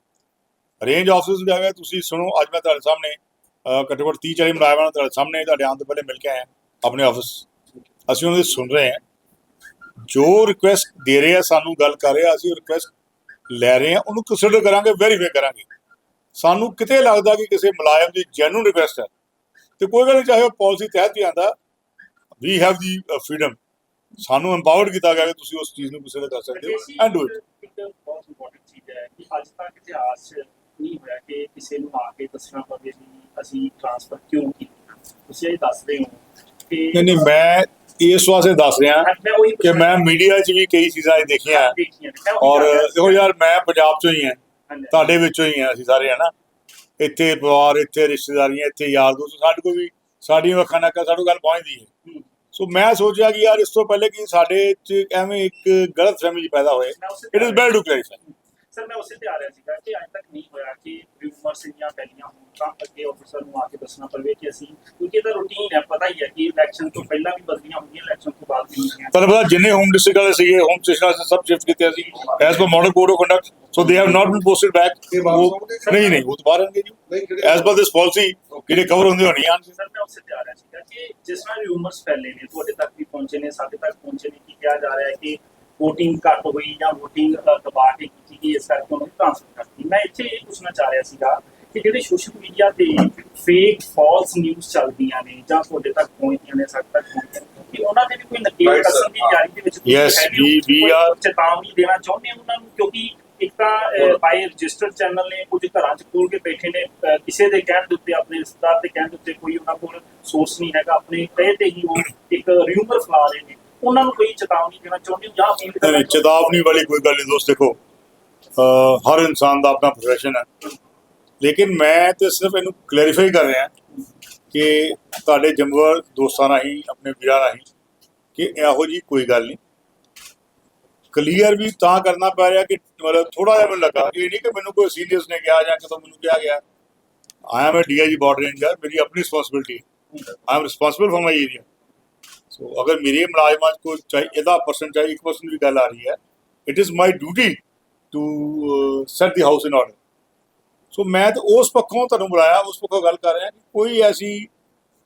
ਰੇਂਜ ਆਫਿਸਰਸ ਵੀ ਆ ਗਏ ਤੁਸੀਂ ਸੁਣੋ ਅੱਜ ਮੈਂ ਤੁਹਾਡੇ ਸਾਹਮਣੇ ਅਹ, ਘੱਟੋ ਘੱਟ 30 40 ਮੁਲਾਜ਼ਮਾਂ ਨੂੰ ਤੁਹਾਡੇ ਸਾਹਮਣੇ ਤੁਹਾਡੇ ਆਉਣ ਤੋਂ ਪਹਿਲੇ ਮਿਲ ਕੇ ਆਏ ਹਾਂ ਆਪਣੇ ਆਫਿਸ ਅਸੀਂ ਉਹਨਾਂ ਦੀ ਸੁਣ ਰਹੇ ਹਾਂ। ਜੋ ਰਿਕੁਐਸਟ ਦੇ ਰਹੇ ਆ ਸਾਨੂੰ ਗੱਲ ਕਰ ਰਹੇ ਅਸੀਂ ਰਿਕੁਐਸਟ ਲੈ ਰਹੇ ਆ ਉਹਨੂੰ ਕੰਸੀਡਰ ਕਰਾਂਗੇ ਵੈਰੀਫਾਈ ਕਰਾਂਗੇ। ਸਾਨੂੰ ਕਿਤੇ ਲੱਗਦਾ ਕਿ ਕਿਸੇ ਮੁਲਾਜ਼ਮ ਦੀ ਜੈਨੂਨ ਰਿਕੁਐਸਟ ਹੈ। ਤੇ ਕੋਈ ਗੱਲ ਨਹੀਂ ਚਾਹੇ ਉਹ ਪਾਲਿਸੀ ਤਹਿਤ ਵੀ ਆਂਦਾ ਵੀ ਹੈਵ ਦੀ ਫਰੀडम ਸਾਨੂੰ ਐਮਪਾਵਰਡ ਕੀਤਾ ਗਿਆ ਕਿ ਤੁਸੀਂ ਉਸ ਚੀਜ਼ ਨੂੰ ਕੰਸੀਡਰ ਕਰ ਸਕਦੇ ਹੋ ਐਂਡ ਡੂ ਇਟ ਬਹੁਤ ਇੰਪੋਰਟੈਂਟ ਚੀਜ਼ ਹੈ ਕਿ ਅੱਜ ਤੱਕ ਇਤਿਹਾਸ 'ਚ ਨਹੀਂ ਹੋਇਆ ਕਿ ਕਿਸੇ ਨੂੰ ਆ ਕੇ ਦੱਸਣਾ ਪਵੇ ਵੀ ਅਸੀਂ ਟ੍ਰਾਂਸਫਰ ਕਿਉਂ ਕੀਤੀ। ਤੁਸੀਂ ਇਹ ਦੱਸ ਰਹੇ ਹੋ ਕਿ ਨਹੀਂ ਨਹੀਂ ਮੈਂ ਇਸ ਵਾਸਤੇ ਦੱਸ ਰਿਹਾ ਕਿ ਮੈਂ ਮੀਡੀਆ 'ਚ ਵੀ ਕਈ ਚੀਜ਼ਾਂ ਇਹ ਦੇਖੀਆਂ ਔਰ। ਦੇਖੋ ਯਾਰ ਮੈਂ ਪੰਜਾਬ 'ਚੋਂ ਹੀ ਹਾਂ। ਤੁਹਾਡੇ ਵਿੱਚੋਂ ਹੀ ਆ ਅਸੀਂ ਸਾਰੇ ਹਨਾ? ਇੱਥੇ ਪਰਿਵਾਰ ਇੱਥੇ ਰਿਸ਼ਤੇਦਾਰੀਆਂ ਇੱਥੇ ਯਾਰ ਦੋਸਤ ਸਾਡੇ ਕੋਲ ਵੀ ਸਾਡੀਆਂ ਅੱਖਾਂ ਨਾਲ ਸਾਨੂੰ ਗੱਲ ਪਹੁੰਚਦੀ ਹੈ। ਹੂੰ। ਸੋ ਮੈਂ ਸੋਚਿਆ ਕਿ ਯਾਰ ਇਸ ਤੋਂ ਪਹਿਲੇ ਕਿ ਸਾਡੇ 'ਚ ਐਵੇਂ ਇੱਕ ਗਲਤ ਫਹਿਮੀ ਪੈਦਾ ਹੋਏ। It is bad to clarify sir ਮੈਂ ਉਸੇ ਤੇ ਆ ਰਿਹਾ ਸੀਗਾ ਕਿ ਅੱਜ ਤੱਕ ਨਹੀਂ ਹੋਇਆ ਕਿ ਰਿਊਮਰਸ ਇੰਨੀਆਂ ਫੈਲੀਆਂ ਹੋਣ ਤਾਂ ਅੱਗੇ ਆਫੀਸਰ ਨੂੰ ਆ ਕੇ ਦੱਸਣਾ ਪਵੇ ਕਿ ਅਸੀਂ ਕਿਉਂਕਿ ਇਹਦਾ ਰੂਟੀਨ ਹੈ ਪਤਾ ਹੀ ਹੈ ਕਿ ਇਲੈਕਸ਼ਨ ਤੋਂ ਪਹਿਲਾਂ ਵੀ ਬਦਲੀਆਂ ਹੁੰਦੀਆਂ ਇਲੈਕਸ਼ਨ ਤੋਂ ਬਾਅਦ ਵੀ ਹੁੰਦੀਆਂ ਤੁਹਾਨੂੰ ਪਤਾ ਜਿੰਨੇ ਹੋਮ ਡਿਸਟ੍ਰਿਕਟ ਵਾਲੇ ਸੀਗੇ ਹੋਮ ਸਟੇਸ਼ਨ ਵਾਲੇ ਸਭ ਸ਼ਿਫਟ ਕੀਤੇ ਸੀ as per model code of conduct so they have not been posted back ਇਹ? ਨਹੀਂ ਨਹੀਂ ਉਹ ਤੋਂ ਜੀ। ਨਹੀਂ ਐਸ ਪਰ ਦਿਸ ਪਾਲਿਸੀ ਜਿਹੜੇ ਕਵਰ ਹੁੰਦੇ ਹੋਣੀ ਆ। ਸਰ ਮੈਂ ਉਸੇ ਤੇ ਆ ਰਿਹਾ ਸੀਗਾ ਕਿ ਜਿਸ ਤਰ੍ਹਾਂ ਰਿਊਮਰਸ ਫੈਲੇ ਨੇ ਤੁਹਾਡੇ ਤੱਕ ਵੀ ਪਹੁੰਚੇ ਨੇ ਸਾਡੇ ਤੱਕ ਪਹੁੰਚੇ ਨੇ ਕਿ ਕਿਹਾ ਜਾ ਰਿਹਾ ਹੈ ਕਿ VOTING ਘੱਟ ਹੋਈ ਜਾਂ VOTING ਦਬਾ ਕੇ ਕੀਤੀ ਗਈ ਇਸ ਕਰਕੇ ਉਹਨੂੰ ਟ੍ਰਾਂਸਫਰ ਕਰਤੀ ਮੈਂ ਇੱਥੇ ਇਹ ਪੁੱਛਣਾ ਚਾਹ ਰਿਹਾ ਸੀਗਾ ਕਿ ਜਿਹੜੇ ਸੋਸ਼ਲ ਮੀਡੀਆ ਤੇ ਫੇਕ ਫਾਲਸ ਨਿਊਜ਼ ਚੱਲਦੀਆਂ ਨੇ ਜਾਂ ਤੁਹਾਡੇ ਤੱਕ ਪਹੁੰਚਦੀਆਂ ਨੇ ਸਾਡੇ ਤੱਕ ਪਹੁੰਚਦੀਆਂ ਕਿ ਉਹਨਾਂ ਦੇ ਵੀ ਕੋਈ ਨਕੇਲ. ਕਸਮ ਦੀ ਤਿਆਰੀ ਦੇ ਵਿੱਚ ਤੁਸੀਂ ਹੈਗੇ ਕੋਈ are- ਚੇਤਾਵਨੀ ਦੇਣਾ ਚਾਹੁੰਦੇ ਹੋ ਉਹਨਾਂ ਨੂੰ? ਕਿਉਂਕਿ ਇੱਕ ਤਾਂ ਬਾਈ ਰਜਿਸਟਰਡ ਚੈਨਲ ਨੇ ਕੁਝ ਘਰਾਂ 'ਚ ਖੋਲ ਕੇ ਬੈਠੇ ਨੇ ਕਿਸੇ ਦੇ ਕਹਿਣ ਦੇ ਉੱਤੇ ਆਪਣੇ ਰਿਸ਼ਤੇਦਾਰ ਦੇ ਕਹਿਣ ਦੇ ਉੱਤੇ ਕੋਈ ਉਹਨਾਂ ਕੋਲ ਸੋਰਸ ਨਹੀਂ ਹੈਗਾ। ਆਪਣੇ ਕਹੇ ਤੇ ਹੀ ਉਹ ਇੱਕ ਰਿਊਮਰ ਫੈਲਾ ਰਹੇ ਨੇ। ਉਹਨਾਂ ਨੂੰ ਕੋਈ ਚੇਤਾਵਨੀ ਦੇਣਾ ਚਾਹੁੰਦੇ ਹੋ ਜਾਂ appeal ਨਹੀਂ, ਚੇਤਾਵਨੀ ਵਾਲੀ ਕੋਈ ਗੱਲ ਨਹੀਂ ਦੋਸਤ ਦੇਖੋ ਹਰ ਇਨਸਾਨ ਦਾ ਆਪਣਾ ਪ੍ਰੋਫੈਸ਼ਨ ਹੈ। ਲੇਕਿਨ ਮੈਂ ਤੇ ਸਿਰਫ ਇਹਨੂੰ ਕਲੈਰੀਫਾਈ ਕਰ ਰਿਹਾ ਕਿ ਤੁਹਾਡੇ ਜੰਗਵਰ ਦੋਸਤਾਂ ਰਾਹੀਂ ਆਪਣੇ ਵੀਰਾਂ ਰਾਹੀਂ ਕਿ ਇਹੋ ਜੀ ਕੋਈ ਗੱਲ ਨਹੀਂ। ਕਲੀਅਰ ਵੀ ਤਾਂ ਕਰਨਾ ਪੈ ਰਿਹਾ ਕਿ ਮਤਲਬ ਥੋੜਾ ਜਿਹਾ ਮੈਨੂੰ ਲੱਗਾ। ਇਹ ਨਹੀਂ ਕਿ ਮੈਨੂੰ ਕੋਈ ਸੀਨੀਅਰਸ ਨੇ ਕਿਹਾ ਜਾਂ ਕਿਤੋਂ ਮੈਨੂੰ ਕਿਹਾ ਗਿਆ। I am a DIG border ranger ਮੇਰੀ ਆਪਣੀ responsibility I am responsible for my area so ਅਗਰ ਮੇਰੇ ਮੁਲਾਜ਼ਮਾਂ ਕੋਈ ਚਾਹੇ ਇਹਦਾ ਪਰਸਨ ਚਾਹੇ ਇੱਕ ਪਰਸਨ ਵੀ ਗੱਲ ਆ ਰਹੀ ਹੈ it is my duty to set the house in order so ਮੈਂ ਤਾਂ ਉਸ ਪੱਖੋਂ ਤੁਹਾਨੂੰ ਬੁਲਾਇਆ ਉਸ ਪੱਖੋਂ ਗੱਲ ਕਰ ਰਿਹਾ ਕਿ ਕੋਈ ਐਸੀ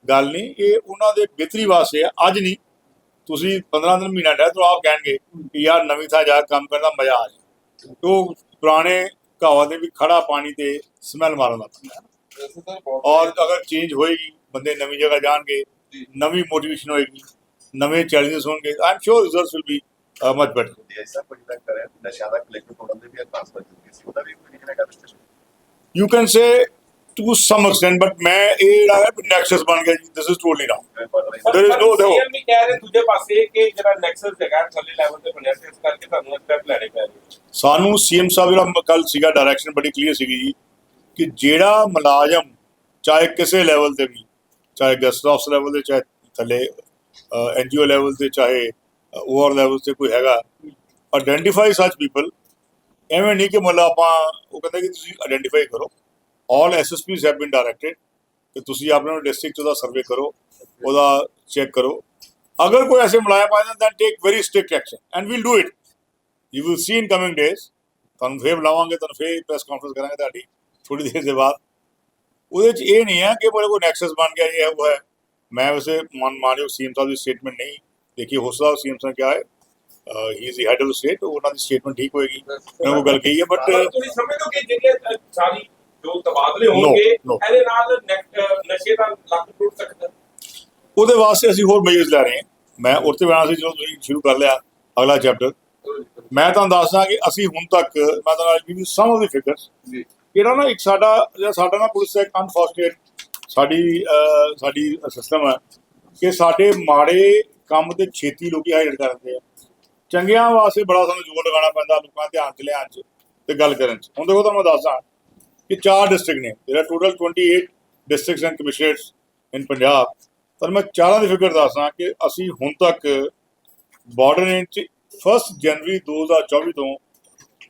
ਗੱਲ ਨਹੀਂ ਇਹ ਉਹਨਾਂ ਦੇ ਬਿਹਤਰੀ ਵਾਸਤੇ ਹੈ ਅੱਜ ਨਹੀਂ। ਤੁਸੀਂ 15 ਦਿਨ ਮਹੀਨਾ ਡਰ ਤੋਂ ਆਪ ਕਹਿਣਗੇ ਕਿ ਯਾਰ ਨਵੀਂ ਥਾਂ ਜਾ ਕੇ ਕੰਮ ਕਰਨ ਦਾ ਮਜ਼ਾ ਆ ਜਾਏ। ਉਹ ਪੁਰਾਣੇ ਕਹਾਵਤ ਦੇ ਵੀ ਖੜਾ ਪਾਣੀ ਤੇ ਸਮੈਲ ਮਾਰਨ ਦਾ ਪੈਂਦਾ। ਔਰ ਅਗਰ ਚੇਂਜ ਹੋਏਗੀ ਬੰਦੇ ਨਵੀਂ ਜਗ੍ਹਾ ਜਾਣਗੇ ਜੀ। ਨਵੀਂ ਮੋਟੀਵੇਸ਼ਨ ਹੋਏਗੀ। ਨਵੇਂ ਚੈਲੰਜਸ ਹੋਣਗੇ I am sure results will be much better DI ਸਾਹਿਬ ਕੋਈ ਤਾਂ ਕਰੇ ਨਸ਼ਿਆਂ ਦਾ ਕਲੈਕਟਰ ਤੋੜਨ ਦੇ ਵੀ ਟ੍ਰਾਂਸਫਰ ਕੀਤੀ ਸੀ ਉਹਦਾ ਵੀ ਕੋਈ ਨਹੀਂ ਹੈਗਾ discussion you can say to some extent but ਮੈਂ ਇਹ ਜਿਹੜਾ ਹੈ ਨੈਕਸਸ ਬਣ ਗਿਆ ਜੀ this is totally There is no doubt. CM ਵੀ ਕਹਿ ਰਹੇ ਦੂਜੇ ਪਾਸੇ ਕਿ ਜਿਹੜਾ ਨੈਕਸਸ ਹੈਗਾ ਥੱਲੇ ਲੈਵਲ ਤੇ ਬਣਿਆ ਸੀ ਇਸ ਕਰਕੇ ਤੁਹਾਨੂੰ ਸਟੈਪ ਲੈਣੇ ਪੈ ਰਹੇ। ਸਾਨੂੰ ਸੀਐਮ ਸਾਹਿਬ ਜਿਹੜਾ ਕੱਲ ਸੀਗਾ ਡਾਇਰੈਕਸ਼ਨ ਬੜੀ ਕਲੀਅਰ ਸੀਗੀ ਜੀ ਕਿ ਜਿਹੜਾ ਮੁਲਾਜ਼ਮ ਚਾਹੇ ਕਿਸੇ ਲੈਵਲ ਤੇ ਵੀ ਚਾਹੇ ਗੈਸਟ ਹਾਊਸ ਲੈਵਲ ਤੇ ਚਾਹੇ ਥੱਲੇ ਐਨਜੀਓ ਲੈਵਲ ਤੇ ਚਾਹੇ ਓਵਰ ਲੈਵਲ ਤੇ ਕੋਈ ਹੈਗਾ ਆਇਡੈਂਟੀਫਾਈ ਸੱਚ ਪੀਪਲ ਐਵੇਂ ਨਹੀਂ ਕਿ ਮਤਲਬ ਆਪਾਂ ਉਹ ਕਹਿੰਦੇ ਕਿ ਤੁਸੀਂ ਆਇਡੈਂਟੀਫਾਈ ਕਰੋ। All SSPs have been directed ਕਿ ਤੁਸੀਂ ਆਪਣੇ ਡਿਸਟ੍ਰਿਕਟ ਦਾ ਸਰਵੇ ਕਰੋ, ਉਹਦਾ ਚੈੱਕ ਕਰੋ। ਅਗਰ ਕੋਈ ਐਸੇ ਮੁਲਾਜ਼ਮ ਆ ਜਾਂਦੇ ਤਾਂ take very strict action and we'll do it you will see in coming days ਤੁਹਾਨੂੰ ਫੇਰ ਬੁਲਾਵਾਂਗੇ, ਤੁਹਾਨੂੰ ਫੇਰ ਪ੍ਰੈਸ ਕਾਨਫਰੰਸ ਕਰਾਂਗੇ ਤੁਹਾਡੀ ਥੋੜੀ ਦੇਰ ਦੇ ਬਾਅਦ। ਉਹਦੇ ਚ ਇਹ ਨਹੀਂ ਹੈ ਕਿ ਮੇਰੇ ਕੋਲ ਨੈਕਸਸ ਬਣ ਗਿਆ ਇਹ ਉਹ ਹੈ। ਮੈਂ ਵੈਸੇ ਮਨ ਮਾਨਿਓ ਸੀਐਮ ਸਾਹਿਬ ਦੀ ਸਟੇਟਮੈਂਟ ਨਹੀਂ ਦੇਖੀ ਹੋ ਸਕਦਾ ਸੀਐਮ ਸਾਹਿਬ ਕਿਹਾ ਹੈ he is the head of state ਉਹਨਾਂ ਦੀ ਸਟੇਟਮੈਂਟ ਠੀਕ ਹੋਏਗੀ। ਮੈਂ ਉਹ ਗੱਲ ਕਹੀ ਹੈ ਬਟ ਤੁਸੀਂ ਸਮਝਦੇ ਹੋ ਕਿ ਜਿਹੜੇ ਸਾਰੀ ਜੋ ਤਬਾਦਲੇ ਹੋਣਗੇ. ਇਹਦੇ ਨਾਲ ਨਸ਼ੇ ਦਾ ਲੱਕ ਟੁੱਟ ਸਕਦਾ। ਉਹਦੇ ਵਾਸਤੇ ਅਸੀਂ ਹੋਰ ਮੇਜਰਸ ਲੈ ਰਹੇ ਹਾਂ। ਮੈਂ ਉਹ ਤੇ ਬਣਾ ਸੀ ਜਦੋਂ ਤੁਸੀਂ ਸ਼ੁਰੂ ਕਰ ਲਿਆ ਅਗਲਾ ਚੈਪਟਰ ਮੈਂ ਤੁਹਾਨੂੰ ਦੱਸਦਾ ਕਿ ਅਸੀਂ ਹੁਣ ਤੱਕ ਮੈਂ ਤੁਹਾਨੂੰ ਸਮ ਆਫ ਦੀ ਫਿਗਰਸ ਜੀ। ਜਿਹੜਾ ਨਾ ਇੱਕ ਸਾਡਾ ਜਿਹੜਾ ਸਾਡਾ ਨਾ ਪੁਲਿਸ ਦਾ ਇੱਕ ਅਨਫੋਰਚੂਨੇਟ ਸਾਡੀ ਸਾਡੀ ਸਿਸਟਮ ਹੈ ਕਿ ਸਾਡੇ ਮਾੜੇ ਕੰਮ ਤੇ ਛੇਤੀ ਲੋਕੀ ਹਾਈਲਾਈਟ ਕਰਦੇ ਆ। ਚੰਗਿਆਂ ਵਾਸਤੇ ਬੜਾ ਸਾਨੂੰ ਜ਼ੋਰ ਲਗਾਉਣਾ ਪੈਂਦਾ, ਲੋਕਾਂ ਧਿਆਨ ਚ ਲਿਆਉਣ ਚ ਤੇ ਗੱਲ ਕਰਨ ਚ। ਹੁਣ ਦੇਖੋ ਤੁਹਾਨੂੰ ਮੈਂ ਦੱਸਦਾ ਕਿ ਚਾਰ ਡਿਸਟ੍ਰਿਕਟ ਨੇ, ਜਿਹੜਾ total 28 districts and commissioners in Punjab. ਪਰ ਮੈਂ ਚਾਰਾਂ ਦੀ ਫਿਕਰ ਦੱਸਦਾ ਕਿ ਅਸੀਂ ਹੁਣ ਤੱਕ ਬਾਰਡਰ ਰੇਂਜ ਚ 1 ਜਨਵਰੀ 2024 ਤੋਂ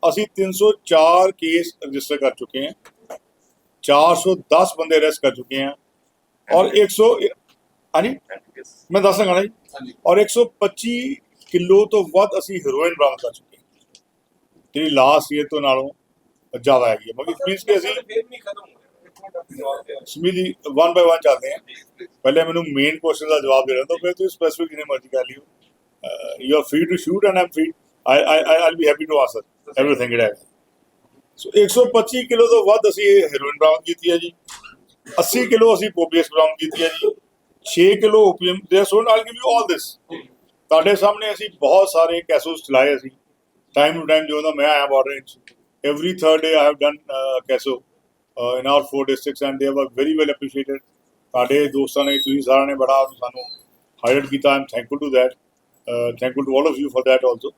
ਅਸੀਂ 304 ਕੇਸ ਰਜਿਸਟਰ ਕਰ ਚੁੱਕੇ ਹਾਂ। 410 ਬੰਦੇ ਅਰੈਸਟ ਕਰ ਚੁੱਕੇ ਹਾਂ ਔਰ 100 ਹਾਂਜੀ? ਮੈਂ ਦੱਸਾਂਗਾ ਨਾ ਜੀ। ਔਰ 125 ਕਿਲੋ ਤੋਂ ਵੱਧ ਅਸੀਂ ਹੈਰੋਇਨ ਬਰਾਮਦ ਕਰ ਚੁੱਕੇ ਜਿਹੜੀ ਲਾਸਟ ਈਅਰ ਤੋਂ ਨਾਲੋਂ ਜ਼ਿਆਦਾ ਹੈਗੀ ਮਤਲਬ ਮੀਨਸ ਕਿ ਅਸੀਂ ਫਿਰ ਵੀ ਖਤਮ ਹੋ ਗਿਆ। ਸਮੀਲੀ ਵਨ ਬਾਈ ਵਨ ਚੱਲਦੇ ਹਾਂ ਪਹਿਲੇ ਮੈਨੂੰ ਮੇਨ ਕੁਐਸਚਨ ਦਾ ਜਵਾਬ ਦੇ ਰਹੇ ਤਾਂ ਫਿਰ ਤੁਸੀਂ ਸਪੈਸੀਫਿਕ ਜਿੰਨੇ ਮਰਜ਼ੀ ਕਰ ਲਿਓ। You are free to shoot and I'm free I I I be happy to answer everything it has so 125 kilo ਤੋਂ ਵੱਧ ਅਸੀਂ ਇਹ ਹੈਰੋਇਨ ਬਰਾਮਦ ਕੀਤੀ ਹੈ ਜੀ 80 ਕਿਲੋ ਅਸੀਂ ਪੋਪੀਐਸ ਬਰਾਮਦ ਕੀਤੀ ਹੈ ਜੀ 6 ਕਿਲੋ ਓਪੀਐਮ ਦੇ ਸੋ ਆਲ ਗਿਵ ਯੂ ਆਲ ਦਿਸ ਤੁਹਾਡੇ ਸਾਹਮਣੇ ਅਸੀਂ ਬਹੁਤ ਸਾਰੇ ਕੈਸੋਸ ਚਲਾਏ ਅਸੀਂ ਟਾਈਮ ਟੂ ਟਾਈਮ ਜਦੋਂ ਮੈਂ ਆਇਆ ਬਾਰਡਰ ਵਿੱਚ every third day I have done uh, CASO uh, in our four districts and they were very well appreciated. ਸਾਡੇ ਦੋਸਤਾਂ ਨੇ ਤੁਸੀਂ ਸਾਰਿਆਂ ਨੇ ਬੜਾ ਸਾਨੂੰ ਹਾਈਲਾਈਟ ਕੀਤਾ I'm thankful to that thankful to all of you for that also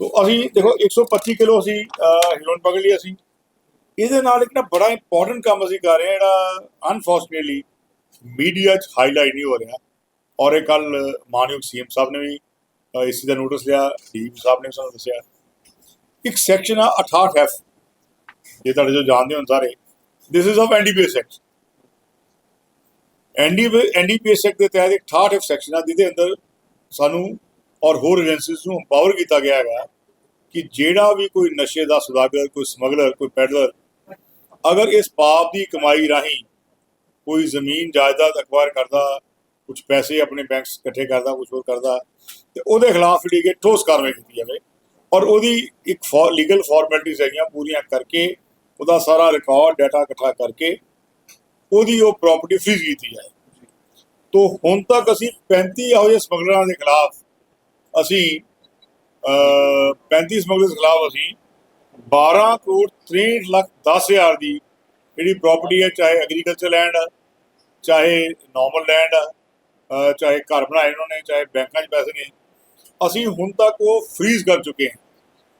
so ਅਸੀਂ ਦੇਖੋ 125 ਕਿਲੋ ਅਸੀਂ ਹੀਰੋਇਨ ਪਕੜ ਲਈ ਅਸੀਂ। ਇਹਦੇ ਨਾਲ ਇੱਕ ਨਾ ਬੜਾ ਇੰਪੋਰਟੈਂਟ ਕੰਮ ਅਸੀਂ ਕਰ ਰਹੇ ਹਾਂ ਜਿਹੜਾ ਅਨਫੋਰਚੂਨੇਟਲੀ ਮੀਡੀਆ 'ਚ ਹਾਈਲਾਈਟ ਨਹੀਂ ਹੋ ਰਿਹਾ। ਔਰ ਇਹ ਕੱਲ ਮਾਨਯੋਗ ਸੀਐਮ ਸਾਹਿਬ ਨੇ ਵੀ ਅਹ, ਇਸ ਦਾ ਨੋਟਿਸ ਲਿਆ ਡੀਪ ਸਾਹਿਬ ਨੇ ਵੀ ਸਾਨੂੰ ਦੱਸਿਆ। ਇੱਕ ਸੈਕਸ਼ਨ ਆ 68 ਐਫ ਇਹ ਤੁਹਾਡੇ ਜੋ ਜਾਣਦੇ ਹੋ ਸਾਰੇ। This is of NDPS act NDPS act ਦੇ ਤਹਿਤ ਇੱਕ 68 ਐਫ ਸੈਕਸ਼ਨ ਆ ਜਿਹਦੇ ਅੰਦਰ ਸਾਨੂੰ ਔਰ ਹੋਰ ਏਜੰਸੀਜ਼ ਨੂੰ ਐਮਪਾਵਰ ਕੀਤਾ ਗਿਆ ਹੈਗਾ ਕਿ ਜਿਹੜਾ ਵੀ ਕੋਈ ਨਸ਼ੇ ਦਾ ਸੁਦਾਗਰ, ਕੋਈ ਸਮਗਲਰ, ਕੋਈ ਪੈਡਲਰ ਅਗਰ ਇਸ ਪਾਪ ਦੀ ਕਮਾਈ ਰਾਹੀਂ ਕੋਈ ਜ਼ਮੀਨ, ਜਾਇਦਾਦ ਅਕਵਾਇਰ ਕਰਦਾ ਕੁਝ ਪੈਸੇ ਆਪਣੇ ਬੈਂਕਸ ਇਕੱਠੇ ਕਰਦਾ ਕੁਝ ਹੋਰ ਕਰਦਾ, ਤੇ ਉਹਦੇ ਖਿਲਾਫ ਜਿਹੜੀ ਕਿ ਠੋਸ ਕਾਰਵਾਈ ਕੀਤੀ ਜਾਵੇ ਔਰ ਉਹਦੀ ਇੱਕ ਲੀਗਲ ਫਾਰਮੈਲਿਟੀਜ਼ ਹੈਗੀਆਂ ਪੂਰੀਆਂ ਕਰਕੇ ਉਹਦਾ ਸਾਰਾ ਰਿਕਾਰਡ ਡਾਟਾ ਇਕੱਠਾ ਕਰਕੇ ਉਹਦੀ ਉਹ ਪ੍ਰਾਪਰਟੀ ਫ੍ਰੀਜ਼ ਕੀਤੀ ਜਾਏ। ਤੋਂ ਹੁਣ ਤੱਕ ਅਸੀਂ 35 ਇਹੋ ਜਿਹੇ ਸਮਗਲਰਾਂ ਦੇ ਖਿਲਾਫ ਅਸੀਂ ਅਹ 35 ਸਮਗਲਰਸ ਦੇ ਖਿਲਾਫ ਅਸੀਂ 12 ਕਰੋੜ 63 ਲੱਖ 10 ਹਜ਼ਾਰ ਦੀ ਜਿਹੜੀ ਪ੍ਰਾਪਰਟੀ ਹੈ ਚਾਹੇ ਐਗਰੀਕਲਚਰ ਲੈਂਡ ਆ ਚਾਹੇ ਨਾਰਮਲ ਲੈਂਡ ਆ ਚਾਹੇ ਘਰ ਬਣਾਏ ਉਹਨਾਂ ਨੇ ਚਾਹੇ ਬੈਂਕਾਂ 'ਚ ਪੈਸੇ ਨੇ ਅਸੀਂ ਹੁਣ ਤੱਕ ਉਹ ਫ੍ਰੀਜ਼ ਕਰ ਚੁੱਕੇ ਹਾਂ।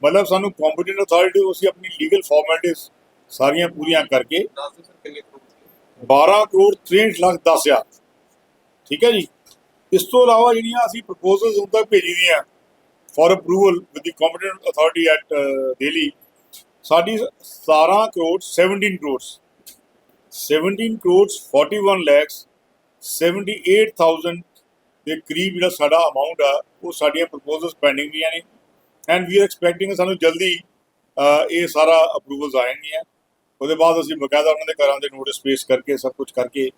ਮਤਲਬ ਸਾਨੂੰ ਕੰਪੀਟੈਂਟ ਅਥਾਰਟੀ ਅਸੀਂ ਆਪਣੀ ਲੀਗਲ ਫਾਰਮੈਲਿਟੀਜ਼ ਸਾਰੀਆਂ ਪੂਰੀਆਂ ਕਰਕੇ ਦੱਸ ਦਿਓ ਸਰ ਕਿੰਨੇ ਕਰੋੜ ਸੀ 12 ਕਰੋੜ 63 ਲੱਖ 10 ਹਜ਼ਾਰ। ਠੀਕ ਹੈ ਜੀ? ਇਸ ਤੋਂ ਇਲਾਵਾ ਜਿਹੜੀਆਂ ਅਸੀਂ ਪ੍ਰਪੋਜ਼ਲਸ ਹੁਣ ਤੱਕ ਭੇਜੀ ਦੀਆਂ for approval with the competent authority at Delhi ਸਾਡੀ 17 ਕਰੋੜ 17 ਕਰੋੜ 17 ਕਰੋੜ 41 ਲੱਖ 78000 ਦੇ ਕਰੀਬ ਜਿਹੜਾ ਸਾਡਾ ਅਮਾਉਂਟ ਆ, ਉਹ ਸਾਡੀਆਂ ਪ੍ਰਪੋਜ਼ਲਸ ਪੈਂਡਿੰਗ ਵੀ ਨੇ। ਐਂਡ ਵੀ ਆਰ ਐਕਸਪੈਕਟਿੰਗ ਸਾਨੂੰ ਜਲਦੀ ਇਹ ਸਾਰਾ ਅਪਰੂਵਲਸ ਆਣਗੀਆਂ ਉਹਦੇ ਬਾਅਦ ਅਸੀਂ ਬਕਾਇਦਾ ਉਹਨਾਂ ਦੇ ਘਰਾਂ ਦੇ ਨੋਟਿਸ ਪੇਸ਼ ਕਰਕੇ, ਸਭ ਕੁਝ ਕਰਕੇ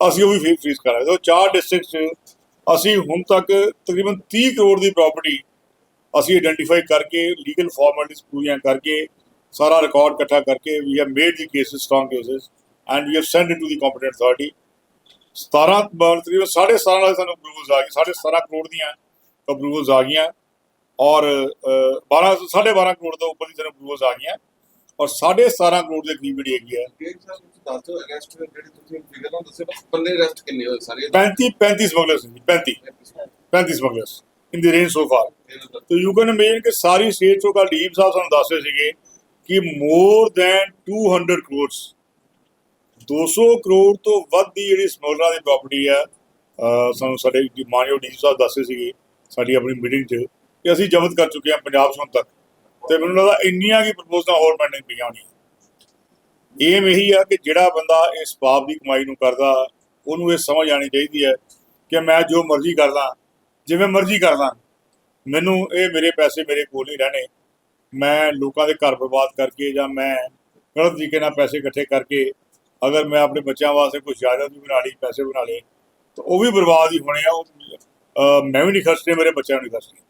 ਅਸੀਂ ਉਹ ਵੀ ਫੇਰ ਫ੍ਰੀਜ਼ ਕਰਾਂਗੇ। ਉਹ ਚਾਰ ਡਿਸਟ੍ਰਿਕਟਸ 'ਚ ਅਸੀਂ ਹੁਣ ਤੱਕ ਤਕਰੀਬਨ 30 ਕਰੋੜ ਦੀ ਪ੍ਰਾਪਰਟੀ ਅਸੀਂ ਆਇਡੈਂਟੀਫਾਈ ਕਰਕੇ ਲੀਗਲ ਫਾਰਮੈਲਿਟੀਜ਼ ਪੂਰੀਆਂ ਕਰਕੇ ਸਾਰਾ ਰਿਕਾਰਡ ਇਕੱਠਾ ਕਰਕੇ we have made the cases strong cases and we have send it to the competent authority 17 ਤਕਰੀਬਨ 17.5 ਨਾਲ ਸਾਨੂੰ ਅਪਰੂਵਲਸ ਆ ਗਏ 17.5 ਕਰੋੜ ਦੀਆਂ ਅਪਰੂਵਲਸ ਆ ਗਈਆਂ ਔਰ ਅਹ, 12 12.5 ਕਰੋੜ ਤੋਂ ਉੱਪਰ ਦੀ ਸਾਨੂੰ ਅਪਰੂਵਲਸ ਆ ਗਈਆਂ। ਔਰ 17.5 ਕਰੋੜ ਦੇ ਕਰੀਬ ਜਿਹੜੀ ਹੈਗੀ ਹੈ। ਗੇਮ ਸਾਹਿਬ ਤੁਸੀਂ ਦੱਸੋ ਅਰੈਸਟ ਜਿਹੜੇ ਤੁਸੀਂ ਫਿਗਰ ਨਾਲ ਦੱਸੇ ਬੰਦੇ ਅਰੈਸਟ ਕਿੰਨੇ ਹੋਏ ਸਾਰੇ? ਸਾਹਿਬ ਸਾਨੂੰ ਦੱਸ ਰਹੇ ਸੀਗੇ ਕਿ ਮੋਰ ਦੈਨ 200 ਕਰੋੜ 200 ਕਰੋੜ ਤੋਂ ਵੱਧ ਦੀ ਜਿਹੜੀ ਸਮਗਲਰਾਂ ਦੀ ਪ੍ਰਾਪਰਟੀ ਹੈ ਸਾਨੂੰ ਸਾਡੇ ਮਾਨਯੋਗ ਡੀਜੀ ਸਾਹਿਬ ਦੱਸੇ ਸੀਗੇ ਸਾਡੀ ਆਪਣੀ ਮੀਟਿੰਗ 'ਚ ਕਿ ਅਸੀਂ ਜ਼ਬਤ ਕਰ ਚੁੱਕੇ ਹਾਂ ਪੰਜਾਬ ਤੋਂ ਤੱਕ। ਤੇ ਮੈਨੂੰ ਲੱਗਦਾ ਇੰਨੀਆਂ ਕੀ ਪ੍ਰਪੋਜ਼ਲਾਂ ਹੋਰ ਪੈਂਡਿੰਗ ਪਈਆਂ ਹੋਣੀਆਂ। ਏਮ ਇਹੀ ਆ ਕਿ ਜਿਹੜਾ ਬੰਦਾ ਇਸ ਪਾਪ ਦੀ ਕਮਾਈ ਨੂੰ ਕਰਦਾ, ਉਹਨੂੰ ਇਹ ਸਮਝ ਆਣੀ ਚਾਹੀਦੀ ਹੈ ਕਿ ਮੈਂ ਜੋ ਮਰਜ਼ੀ ਕਰਦਾ, ਜਿਵੇਂ ਮਰਜ਼ੀ ਕਰਦਾ, ਮੈਨੂੰ ਇਹ ਮੇਰੇ ਪੈਸੇ ਮੇਰੇ ਕੋਲ ਨਹੀਂ ਰਹਿਣੇ। ਮੈਂ ਲੋਕਾਂ ਦੇ ਘਰ ਬਰਬਾਦ ਕਰਕੇ ਜਾਂ ਮੈਂ ਗਲਤ ਤਰੀਕੇ ਨਾਲ ਪੈਸੇ ਇਕੱਠੇ ਕਰਕੇ ਅਗਰ ਮੈਂ ਆਪਣੇ ਬੱਚਿਆਂ ਵਾਸਤੇ ਕੁਝ ਜਾਇਦਾਦ ਵੀ ਬਣਾ ਲਈ, ਪੈਸੇ ਬਣਾ ਲਏ, ਤਾਂ ਉਹ ਵੀ ਬਰਬਾਦ ਹੀ ਹੋਣੇ ਆ, ਉਹ ਮੈਂ ਵੀ ਨਹੀਂ ਖਰਚਣੇ, ਮੇਰੇ ਬੱਚਿਆਂ ਨੂੰ ਨਹੀਂ ਖਰਚਣੇ।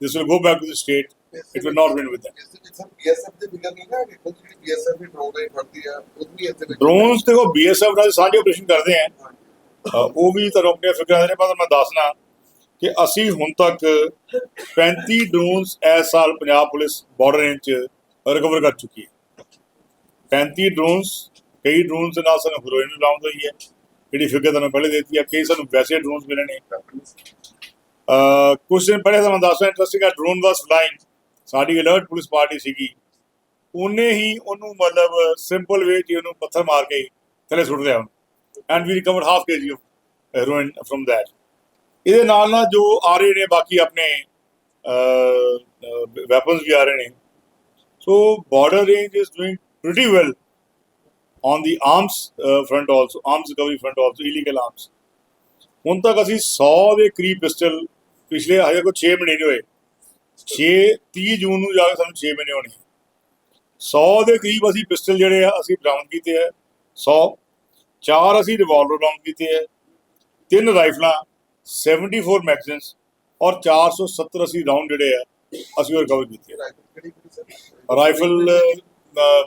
This will go back to the state it will not win with sir BSF ਦੇ ਫਿਗਰ ਨਹੀਂ ਨਾ ਦੇਖੋ ਜਿਹੜੀ ਬੀਐਸਐਫ ਦੀ ਡਰੋਨ ਰਾਈ ਫੜਦੀ ਆ ਉਹ ਵੀ ਇੱਥੇ ਵਿੱਚ ਡਰੋਨਸ ਦੇਖੋ ਬੀਐਸਐਫ ਨਾਲ ਸਾਂਝੇ ਆਪਰੇਸ਼ਨ ਕਰਦੇ ਆ। ਉਹ ਵੀ ਤੁਹਾਨੂੰ ਆਪਣੀਆਂ ਫਿਕਰਾਂ ਦੇ ਪਰ ਮੈਂ ਦੱਸਣਾ ਕਿ ਅਸੀਂ ਹੁਣ ਤੱਕ 35 ਡਰੋਨਸ ਇਸ ਸਾਲ ਪੰਜਾਬ ਪੁਲਿਸ ਬਾਰਡਰ ਰੇਂਜ 'ਚ ਰਿਕਵਰ ਕਰ ਚੁੱਕੀ ਹੈ। 35 ਡਰੋਨਸ ਕਈ ਡਰੋਨਸ ਦੇ ਨਾਲ ਸਾਨੂੰ ਹੈਰੋਇਨ ਬਰਾਮਦ ਹੋਈ ਹੈ। ਜਿਹੜੀ ਫਿਗਰ ਤੁਹਾਨੂੰ ਪਹਿਲੇ ਦੇ ਦਿੱਤੀ ਹੈ ਕਈ ਸਾਨੂੰ ਵੈਸੇ ਡਰੋਨਸ ਮਿਲੇ ਨੇ। ਅਹ ਕੁਝ ਦਿਨ ਪਹਿਲੇ ਤੁਹਾਨੂੰ ਦੱਸਦਾ ਇੰਟਰਸਟਿੰਗ ਹੈ ਡਰੋਨ ਵਾਸ ਫਲਾਈਂਗ ਸਾਡੀ ਅਲਰਟ ਪੁਲਿਸ ਪਾਰਟੀ ਸੀਗੀ। ਉਹਨੇ ਹੀ ਉਹਨੂੰ ਮਤਲਬ ਸਿੰਪਲ ਵੇ ਚ ਉਹਨੂੰ ਪੱਥਰ ਮਾਰ ਕੇ ਥੱਲੇ ਸੁੱਟ ਲਿਆ ਉਹਨੂੰ। And we recovered half KG of heroin from that ਇਹਦੇ ਨਾਲ ਨਾਲ ਜੋ ਆ ਰਹੇ ਨੇ ਬਾਕੀ ਆਪਣੇ ਵੈਪਨਸ ਵੀ ਆ ਰਹੇ ਨੇ। So border range is doing pretty well on the arms uh, front also arms recovery front also illegal ਹੁਣ ਤੱਕ ਅਸੀਂ 100 ਦੇ ਕਰੀਬ ਪਿਸਟਲ ਪਿਛਲੇ ਹਜੇ ਕੋਈ 6 ਮਹੀਨੇ ਨਹੀਂ ਹੋਏ। 6 30 ਜੂਨ ਨੂੰ ਜਾ ਕੇ ਸਾਨੂੰ 6 ਮਹੀਨੇ ਹੋਣੇ 100 ਦੇ ਕਰੀਬ ਅਸੀਂ ਪਿਸਟਲ ਜਿਹੜੇ ਆ ਅਸੀਂ ਬਰਾਮਦ ਕੀਤੇ ਆ। 100 ਚਾਰ ਅਸੀਂ ਰਿਵਾਲਵਰ ਬਰਾਮਦ ਕੀਤੇ ਆ। ਤਿੰਨ ਰਾਈਫਲਾਂ 74 ਮੈਗਜ਼ੀਨਸ ਔਰ 470 ਅਸੀਂ ਰਾਉਂਡ ਜਿਹੜੇ ਆ ਅਸੀਂ ਉਹ ਰਿਕਵਰ ਕੀਤੇ ਰਾਈਫਲ ਕਿਹੜੀ ਕਿਹੜੀ sir rifle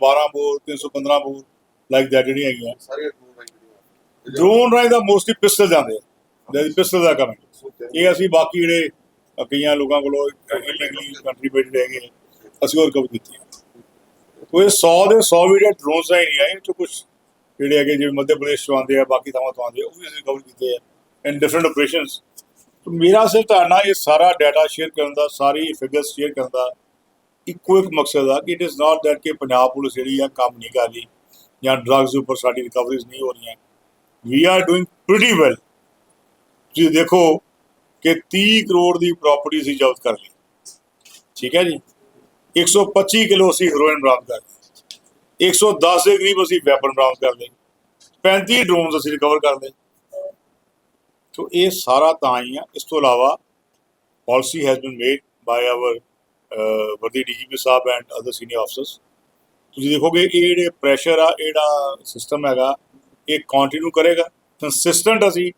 12 bore 315 bore like that ਜਿਹੜੀਆਂ ਹੈਗੀਆਂ। ਸਾਰੇ ਡਰੋਨ ਰਾਈ ਦਾ ਮੋਸਟਲੀ ਪਿਸਟਲ ਜਾਂਦੇ ਆ। ਪਿਸਟਲ ਦਾ ਕੰਮ ਇਹ ਅਸੀਂ ਬਾਕੀ ਜਿਹੜੇ ਕਈਆਂ ਲੋਕਾਂ ਕੋਲੋਂ ਇਲੀਗਲੀ ਕੰਟਰੀਬਿਊਟਡ ਹੈਗੇ ਅਸੀਂ ਹੋਰ ਕਵਰ ਕੀਤੇ। ਆ। ਇਹ 100 ਦੇ 100 ਵੀ ਜਿਹੜੇ ਡਰੋਨਸ ਹੀ ਨਹੀਂ ਆਏ ਜੋ ਕੁਝ ਜਿਹੜੇ ਹੈਗੇ, ਜਿਵੇਂ ਮੱਧ ਪ੍ਰਦੇਸ਼ ਤੋਂ ਆਉਂਦੇ ਆ, ਬਾਕੀ ਥਾਵਾਂ ਤੋਂ ਆਉਂਦੇ ਆ, ਉਹ ਵੀ ਅਸੀਂ ਕਵਰ ਕੀਤੇ ਆ ਇਨ ਡਿਫਰੈਂਟ ਆਪਰੇਸ਼ਨਸ ਮੇਰਾ ਸਿਰਫ ਤੁਹਾਡਾ ਇਹ ਸਾਰਾ ਡਾਟਾ ਸ਼ੇਅਰ ਕਰਨ ਦਾ, ਸਾਰੀ ਫਿਗਰਸ ਸ਼ੇਅਰ ਕਰਨ ਦਾ, ਇੱਕੋ ਇੱਕ ਮਕਸਦ ਆ, ਕਿ ਇਟ ਇਜ਼ ਨਾਟ ਦੈਟ ਕਿ ਪੰਜਾਬ ਪੁਲਿਸ ਜਿਹੜੀ ਆ, ਕੰਮ ਨਹੀਂ ਕਰ ਰਹੀ, ਜਾਂ ਡਰੱਗਸ ਉੱਪਰ ਸਾਡੀ ਰਿਕਵਰੀਜ਼ ਨਹੀਂ ਹੋ ਰਹੀਆਂ। We are doing pretty well ਤੁਸੀਂ ਦੇਖੋ ਕਿ 30 ਕਰੋੜ ਦੀ ਪ੍ਰਾਪਰਟੀ ਸੀ ਜ਼ਬਤ ਕਰ ਲਈ। ਠੀਕ ਹੈ ਜੀ? 125 ਕਿਲੋ ਅਸੀਂ ਹੈਰੋਇਨ ਬਰਾਮਦ ਕਰ ਲਈ। 110 ਦੇ ਕਰੀਬ ਅਸੀਂ ਵੈਪਨ ਬਰਾਮਦ ਕਰ ਲਏ 35 ਡਰੋਨਸ ਅਸੀਂ ਰਿਕਵਰ ਕਰ ਲਏ। ਸੋ ਇਹ ਸਾਰਾ ਤਾਂ ਹੀ ਆ। ਇਸ ਤੋਂ ਇਲਾਵਾ policy has been made by our worthy DGP Sahib and other senior officers ਤੁਸੀਂ ਦੇਖੋਗੇ ਇਹ ਜਿਹੜੇ ਪ੍ਰੈਸ਼ਰ ਆ, ਇਹ ਜਿਹੜਾ ਸਿਸਟਮ ਹੈਗਾ, ਇਹ ਕੰਟੀਨਿਊ ਕਰੇਗਾ। ਕੰਸਿਸਟੈਂਟ ਅਸੀਂ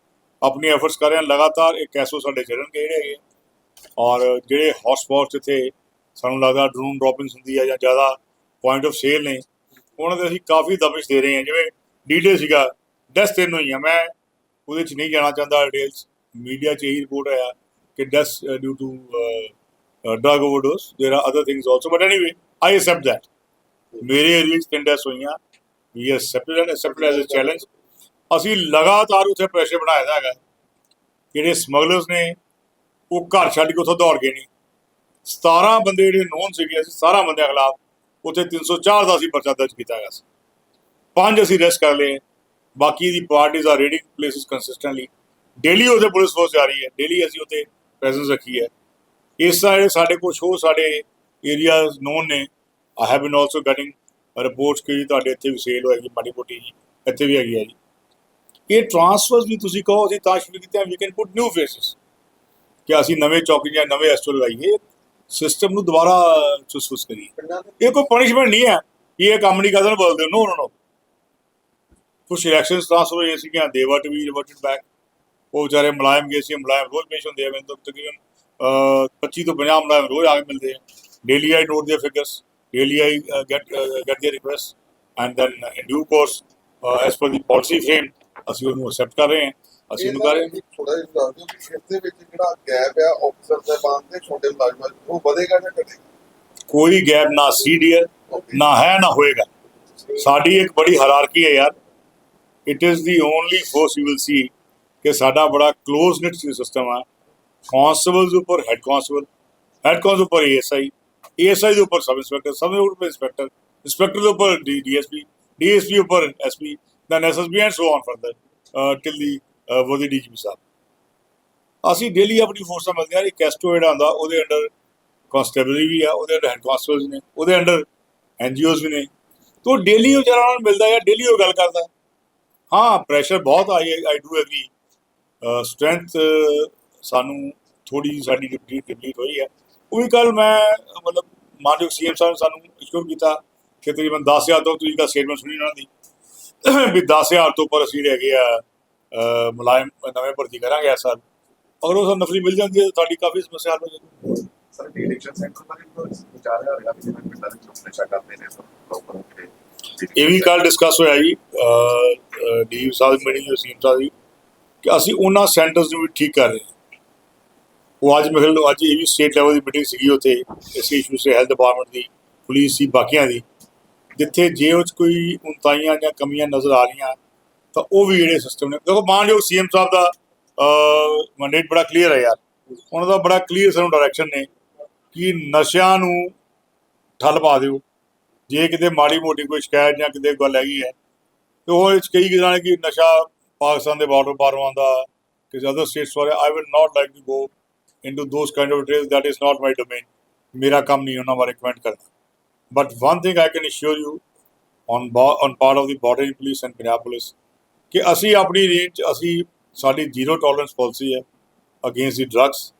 ਆਪਣੀ ਐਫਰਟਸ ਕਰ ਰਹੇ ਹਾਂ ਲਗਾਤਾਰ ਇਹ ਕੈਸੋ ਸਾਡੇ ਚੱਲਣਗੇ ਜਿਹੜੇ ਹੈਗੇ ਔਰ ਜਿਹੜੇ ਹੌਟਸਪੌਟਸ ਇੱਥੇ ਸਾਨੂੰ ਲੱਗਦਾ ਡਰੋਨ ਡ੍ਰੌਪਿੰਗਸ ਹੁੰਦੀ ਹੈ ਜਾਂ ਜ਼ਿਆਦਾ ਪੁਆਇੰਟ ਆਫ ਸੇਲ ਨੇ ਉਹਨਾਂ ਦੇ ਅਸੀਂ ਕਾਫੀ ਦਬਿਸ਼ ਦੇ ਰਹੇ ਹਾਂ ਜਿਵੇਂ ਡੀਡੇ ਸੀਗਾ ਡੈਸ ਤਿੰਨ ਹੋਈ ਆ ਮੈਂ ਉਹਦੇ ਚ ਨਹੀਂ ਜਾਣਾ ਚਾਹੁੰਦਾ ਡਿਟੇਲਸ ਮੀਡੀਆ ਚ ਇਹੀ ਰਿਪੋਰਟ ਆਇਆ ਕਿ deaths due to drug overdose there are other things also but anyway I accept that ਮੇਰੇ ਏਰੀਆ 'ਚ ਤਿੰਨ ਡੈਸ ਹੋਈਆਂ ਵੀ accepted and accepted as a challenge ਅਸੀਂ ਲਗਾਤਾਰ ਉੱਥੇ ਪ੍ਰੈਸ਼ਰ ਬਣਾਇਆ ਦਾ ਹੈਗਾ। ਜਿਹੜੇ ਸਮਗਲਰਸ ਨੇ, ਉਹ ਘਰ ਛੱਡ ਕੇ ਉੱਥੋਂ ਦੌੜ ਗਏ ਨੇ। 17 ਬੰਦੇ ਜਿਹੜੇ ਨੋਨ ਸੀਗੇ, ਅਸੀਂ 17 ਬੰਦਿਆਂ ਖਿਲਾਫ ਉੱਥੇ 304 ਦਾ ਅਸੀਂ ਪਰਚਾ ਦਰਜ ਕੀਤਾ ਗਿਆ ਸੀ। ਪੰਜ ਅਸੀਂ ਰੈਸਟ ਕਰ ਲਏ। ਬਾਕੀ ਦੀ parties are raiding places consistently daily ਉਹਦੇ ਪੁਲਿਸ ਫੋਰਸ ਜਾ ਰਹੀ ਹੈ। ਡੇਲੀ ਅਸੀਂ ਉੱਥੇ ਪ੍ਰੈਜ਼ੈਂਸ ਰੱਖੀ ਹੈ। ਇਸ ਤਰ੍ਹਾਂ ਜਿਹੜੇ ਸਾਡੇ ਕੁਝ ਹੋਰ ਸਾਡੇ ਏਰੀਆਜ਼ ਨੋਨ ਨੇ I have been also getting reports ਕਿ ਜੀ ਤੁਹਾਡੇ ਇੱਥੇ ਵੀ ਸੇਲ ਹੋਏਗੀ ਮਾੜੀ ਮੋਟੀ ਜੀ। ਇੱਥੇ ਵੀ ਹੈਗੀ ਹੈ ਜੀ। ਇਹ ਟ੍ਰਾਂਸਫਰਸ ਵੀ ਤੁਸੀਂ ਕਹੋ ਅਸੀਂ ਤਾਂ ਸ਼ੁਰੂ ਕੀਤੇ we can put new faces ਕਿ ਅਸੀਂ ਨਵੇਂ ਚੌਕੀ ਜਾਂ ਨਵੇਂ ਐਸਟੋ ਲਗਾਈਏ ਸਿਸਟਮ ਨੂੰ ਦੁਬਾਰਾ ਚੁਸਤ ਕਰੀਏ। ਇਹ ਕੋਈ ਪਨਿਸ਼ਮੈਂਟ ਨਹੀਂ ਹੈ ਕਿ ਇਹ ਕੰਮ ਨਹੀਂ ਕਰਦਾ ਬੋਲਦੇ ਨੋ ਨੋ ਨੋ ਕੁਝ ਇਲੈਕਸ਼ਨਸ ਟ੍ਰਾਂਸਫਰ ਹੋਏ ਸੀਗੀਆਂ they were to be reverted back ਉਹ ਵਿਚਾਰੇ ਮੁਲਾਇਮ ਗਏ ਸੀ ਮੁਲਾਇਮ ਰੋਜ਼ ਪੇਸ਼ ਹੁੰਦੇ ਆ ਮੈਨੂੰ ਤਾਂ ਤਕਰੀਬਨ ਅਹ, 25 ਤੋਂ 50 ਮੁਲਾਇਮ ਰੋਜ਼ ਆ ਕੇ ਮਿਲਦੇ ਆ। ਡੇਲੀ ਆਈ ਨੋਟ ਦੀਆਂ figures daily I get get ਦੀਆਂ request and then in due course as per the policy frame ਅਸੀਂ ਉਹਨੂੰ ਅਸੈਪਟ ਕਰ ਰਹੇ ਹਾਂ ਅਸੀਂ ਉਹਨੂੰ ਕਰ ਰਹੇ ਹਾਂ। ਥੋੜਾ ਜਿਹਾ ਦੱਸ ਦਿਓ ਕਿ ਇਸ ਦੇ ਵਿੱਚ ਜਿਹੜਾ ਗੈਪ ਆ ਆਫੀਸਰ ਦੇ ਬਾਅਦ ਤੇ ਛੋਟੇ ਮੁਲਾਜ਼ਮਾਂ ਉਹ ਵਧੇਗਾ ਜਾਂ ਘਟੇਗਾ? ਕੋਈ ਗੈਪ ਨਾ ਸੀ ਡੀਅਰ ਨਾ ਹੈ ਨਾ ਹੋਏਗਾ। ਸਾਡੀ ਇੱਕ ਬੜੀ ਹਾਇਰਾਰਕੀ ਹੈ ਯਾਰ। It is the only force you will see ਕਿ ਸਾਡਾ ਬੜਾ ਕਲੋਜ਼ ਨਿਟ ਸਿਸਟਮ ਆ। ਕਾਂਸਟੇਬਲਸ ਉੱਪਰ ਹੈਡ ਕਾਂਸਟੇਬਲ ਹੈਡ ਕਾਂਸਟੇਬਲ ਉੱਪਰ ਏਐਸਆਈ ਏਐਸਆਈ ਦੇ ਉੱਪਰ sub inspector sub inspector inspector ਦੇ ਉੱਪਰ ਡੀਐਸਪੀ ਡੀਐਸਪੀ ਉੱਪਰ SP then SSB and so on further till the ਵਦੀ DGP ਸਾਹਿਬ ਅਸੀਂ ਡੇਲੀ ਆਪਣੀ ਫੋਰਸਾਂ ਮਿਲਦੀਆਂ ਨੇ ਕੈਸਟੋ ਜਿਹੜਾ ਆਉਂਦਾ ਉਹਦੇ ਅੰਡਰ ਕਾਂਸਟੇਬਲਰੀ ਵੀ ਆ, ਉਹਦੇ ਅੰਡਰ ਹੈਡ ਕਾਂਸਟੇਬਲਸ ਨੇ, ਉਹਦੇ ਅੰਡਰ ਐਨਜੀਓਜ਼ ਵੀ ਨੇ। ਤੋ ਡੇਲੀ ਉਹ ਜਿਹੜਾ ਨਾਲ ਮਿਲਦਾ ਹੈ ਡੇਲੀ ਉਹ ਗੱਲ ਕਰਦਾ। ਹਾਂ ਪ੍ਰੈਸ਼ਰ ਬਹੁਤ I I do agree strength ਸਾਨੂੰ ਥੋੜੀ ਸਾਡੀ ਡਿਪਟੀ ਡਿਪਲੀਟ ਹੋਈ ਹੈ ਉਹ ਵੀ ਕੱਲ ਮੈਂ, ਮਤਲਬ ਮਾਨਯੋਗ ਸੀਐਮ ਸਾਹਿਬ ਨੇ ਸਾਨੂੰ ਇਸ਼ੋਰ ਕੀਤਾ ਕਿ ਤਕਰੀਬਨ 10000 ਤੋਂ ਤੁਸੀਂ ਦਾ ਸਟੇਟਮੈਂਟ ਸੁਣੀ ਉਹਨਾਂ ਦੀ। ਵੀ 10000 ਤੋਂ ਉੱਪਰ ਅਸੀਂ ਰਹਿ ਗਏ ਆ ਮੁਲਾਇਮ ਨਵੇਂ ਭਰਤੀ ਕਰਾਂਗੇ ਇਸ ਸਾਲ। ਅਗਰ ਉਹ ਨਫਰੀ ਮਿਲ ਜਾਂਦੀ ਹੈ ਤਾਂ ਸਾਡੀ ਕਾਫੀ ਸਮੱਸਿਆ ਹੱਲ ਹੋ ਜਾਏਗੀ ਸਰ ਡੀਡਿਕਸ਼ਨ ਸੈਂਟਰ ਬਾਰੇ ਕੋਈ ਵਿਚਾਰ ਹੈ ਰਿਹਾ ਕਿ ਜਿਵੇਂ ਪਿੰਡਾਂ ਦੇ ਲੋਕ ਨਸ਼ਾ ਕਰਦੇ ਨੇ ਸਰ ਪ੍ਰੋਪਰ ਉੱਥੇ ਇਹ ਵੀ ਕੱਲ ਡਿਸਕਸ ਹੋਇਆ ਜੀ ਡੀ ਸਾਹਿਬ ਮੀਟਿੰਗ ਜੋ ਸੀਮ ਸਾਹਿਬ ਦੀ ਕਿ ਅਸੀਂ ਉਹਨਾਂ ਸੈਂਟਰਸ ਨੂੰ ਵੀ ਠੀਕ ਕਰ ਰਹੇ ਉਹ ਅੱਜ ਮੇਰੇ ਖਿਆਲ ਅੱਜ ਇਹ ਵੀ ਸਟੇਟ ਲੈਵਲ ਦੀ ਮੀਟਿੰਗ ਸੀਗੀ ਉੱਥੇ ਇਸ ਇਸ਼ੂ ਸੇ ਹੈਲਥ ਡਿਪਾਰਟਮੈਂਟ ਦੀ ਪੁਲਿਸ ਦੀ ਬਾਕੀਆਂ ਦੀ। ਜਿੱਥੇ ਜੇ ਉਹ 'ਚ ਕੋਈ ਉਨਤਾਈਆਂ ਜਾਂ ਕਮੀਆਂ ਨਜ਼ਰ ਆ ਰਹੀਆਂ, ਤਾਂ ਉਹ ਵੀ ਜਿਹੜੇ ਸਿਸਟਮ ਨੇ ਦੇਖੋ ਮਾਨਯੋਗ ਸੀਐਮ ਸਾਹਿਬ ਦਾ ਮੈਂਡੇਟ ਬੜਾ ਕਲੀਅਰ ਹੈ ਯਾਰ। ਉਹਨਾਂ ਦਾ ਬੜਾ ਕਲੀਅਰ ਸਾਨੂੰ ਡਾਇਰੈਕਸ਼ਨ ਨੇ ਕਿ ਨਸ਼ਿਆਂ ਨੂੰ ਠੱਲ ਪਾ ਦਿਓ। ਜੇ ਕਿਤੇ ਮਾੜੀ ਮੋਟੀ ਕੋਈ ਸ਼ਿਕਾਇਤ ਜਾਂ ਕਿਤੇ ਗੱਲ ਹੈਗੀ ਹੈ, ਤੇ ਉਹ ਇਹ 'ਚ ਕਈ ਕਿਸਾਨ ਨੇ ਕਿ ਨਸ਼ਾ ਪਾਕਿਸਤਾਨ ਦੇ ਬਾਰਡਰ ਪਾਰੋਂ ਆਉਂਦਾ ਕਿਸੇ ਅਦਰ ਸਟੇਟਸ ਵਾਲੇ I will not like to go into those kind of details that is not my domain ਮੇਰਾ ਕੰਮ ਨਹੀਂ ਉਹਨਾਂ ਬਾਰੇ ਕਮੈਂਟ ਕਰਨਾ। But one thing I can assure you on on part of the border police and Punjab police ਕਿ ਅਸੀਂ ਆਪਣੀ range 'ਚ ਅਸੀਂ ਸਾਡੀ ਜ਼ੀਰੋ ਟੋਲਰੈਂਸ ਪਾਲਿਸੀ ਹੈ ਅਗੇਂਸਟ ਦੀ ਡਰੱਗਸ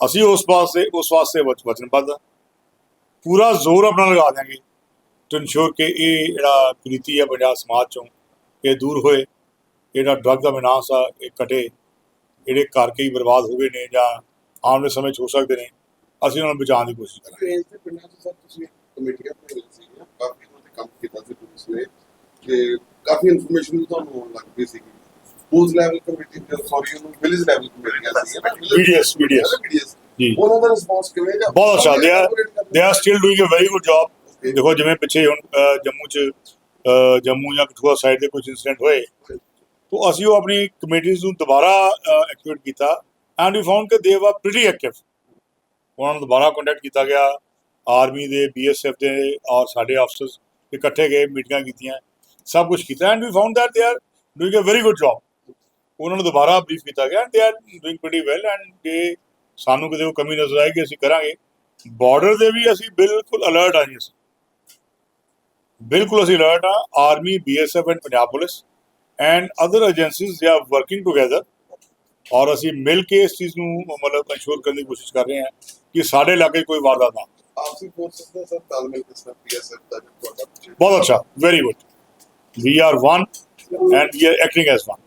ਅਸੀਂ ਉਸ ਵਾਸਤੇ ਉਸ ਵਾਸਤੇ ਵਚਨਬੱਧ ਹਾਂ ਪੂਰਾ ਜ਼ੋਰ ਆਪਣਾ ਲਗਾ ਦਿਆਂਗੇ ਟੂ ਇਨਸ਼ੋਰ ਕਿ ਇਹ ਜਿਹੜਾ ਕੁਰੀਤੀ ਹੈ ਪੰਜਾਬ ਸਮਾਜ ਚੋਂ ਇਹ ਦੂਰ ਹੋਏ ਜਿਹੜਾ ਡਰੱਗ ਦਾ ਵਿਨਾਸ਼ ਆ ਇਹ ਘਟੇ ਜਿਹੜੇ ਘਰ ਕਈ ਬਰਬਾਦ ਹੋ ਗਏ ਨੇ ਜਾਂ ਆਉਣ ਵਾਲੇ ਸਮੇਂ 'ਚ ਹੋ ਸਕਦੇ ਨੇ ਅਸੀਂ ਉਹਨਾਂ ਨੂੰ ਬਚਾਉਣ ਦੀ ਕੋਸ਼ਿਸ਼ ਕਰਾਂਗੇ ਦੇ ਕਮੇਟੀਆਂ ਬਣਾਈਆਂ ਸੀਗੀਆਂ ਕਾਫੀ ਉਹਨਾਂ ਤੇ ਕੰਮ ਕੀਤਾ ਸੀ ਪੁਲਿਸ ਨੇ ਤੇ ਕਾਫੀ ਇਨਫੋਰਮੇਸ਼ਨ ਵੀ ਤੁਹਾਨੂੰ ਆਉਣ ਲੱਗ ਪਈ ਸੀਗੀ। ਬੂਥ ਲੈਵਲ ਕਮੇਟੀ ਸੌਰੀ ਉਹਨੂੰ ਵਿਲੇਜ ਲੈਵਲ ਕਮੇਟੀਆਂ ਸੀਗੀਆਂ BDS ਜੀ। ਉਹਨਾਂ ਦਾ ਰਿਸਪੌਂਸ ਕਿਵੇਂ ਜਾਂ ਬਹੁਤ ਅੱਛਾ they are they are still doing a very good job. ਦੇਖੋ ਜਿਵੇਂ ਪਿੱਛੇ ਹੁਣ ਜੰਮੂ ਚ ਜੰਮੂ ਜਾਂ ਕਠੂਆ ਸਾਈਡ ਦੇ ਕੁਝ ਇਨਸੀਡੈਂਟ ਹੋਏ ਤੋਂ ਅਸੀਂ ਉਹ ਆਪਣੀ ਕਮੇਟੀਜ਼ ਨੂੰ ਦੁਬਾਰਾ ਐਕਟੀਵੇਟ ਕੀਤਾ ਐਂਡ ਵੀ ਫਾਊਂਡ ਕਿ ਦੇ ਵਾ ਪ੍ਰੀਟੀ ਐਕਟਿਵ ਉਹਨਾਂ ਨੂੰ ਦੁਬਾਰਾ ਕੰਟੈਕਟ ਕੀਤਾ ਗਿਆ ਆਰਮੀ ਦੇ, ਬੀਐਸਐਫ ਦੇ ਔਰ ਸਾਡੇ ਅਫਸਰਸ ਇਕੱਠੇ ਗਏ, ਮੀਟਿੰਗਾਂ ਕੀਤੀਆਂ, ਸਭ ਕੁਝ ਕੀਤਾ and we found that they are doing a very good job ਉਹਨਾਂ ਨੂੰ ਦੁਬਾਰਾ ਬਰੀਫ ਕੀਤਾ ਗਿਆ and they are doing pretty well and ਦੇ ਸਾਨੂੰ ਕਿਤੇ ਕੋਈ ਕਮੀ ਨਜ਼ਰ ਆਏਗੀ, ਅਸੀਂ ਕਰਾਂਗੇ। ਬਾਰਡਰ ਦੇ ਵੀ ਅਸੀਂ ਬਿਲਕੁਲ ਅਲਰਟ ਆ ਜੀ ਅਸੀਂ। ਬਿਲਕੁਲ ਅਸੀਂ ਅਲਰਟ ਆ army, BSF and Punjab police and other agencies they are working together ਔਰ ਅਸੀਂ ਮਿਲ ਕੇ ਇਸ ਚੀਜ਼ ਨੂੰ ਮਤਲਬ ਕੰਟਰੋਲ ਕਰਨ ਦੀ ਕੋਸ਼ਿਸ਼ ਕਰ ਰਹੇ ਹਾਂ ਕਿ ਸਾਡੇ ਇਲਾਕੇ ਕੋਈ ਵਾਰਦਾਤ ਨਾ ਹੋਵੇ। ਆਪਸੀ ਫੋਰਸਸ ਦਾ ਸਰ ਤਾਲਮੇਲ ਕਿਸ ਤਰ੍ਹਾਂ ਪੀਐਸਐਫ ਦਾ ਜੋ ਤੁਹਾਡਾ ਬਹੁਤ ਅੱਛਾ very good we are one and we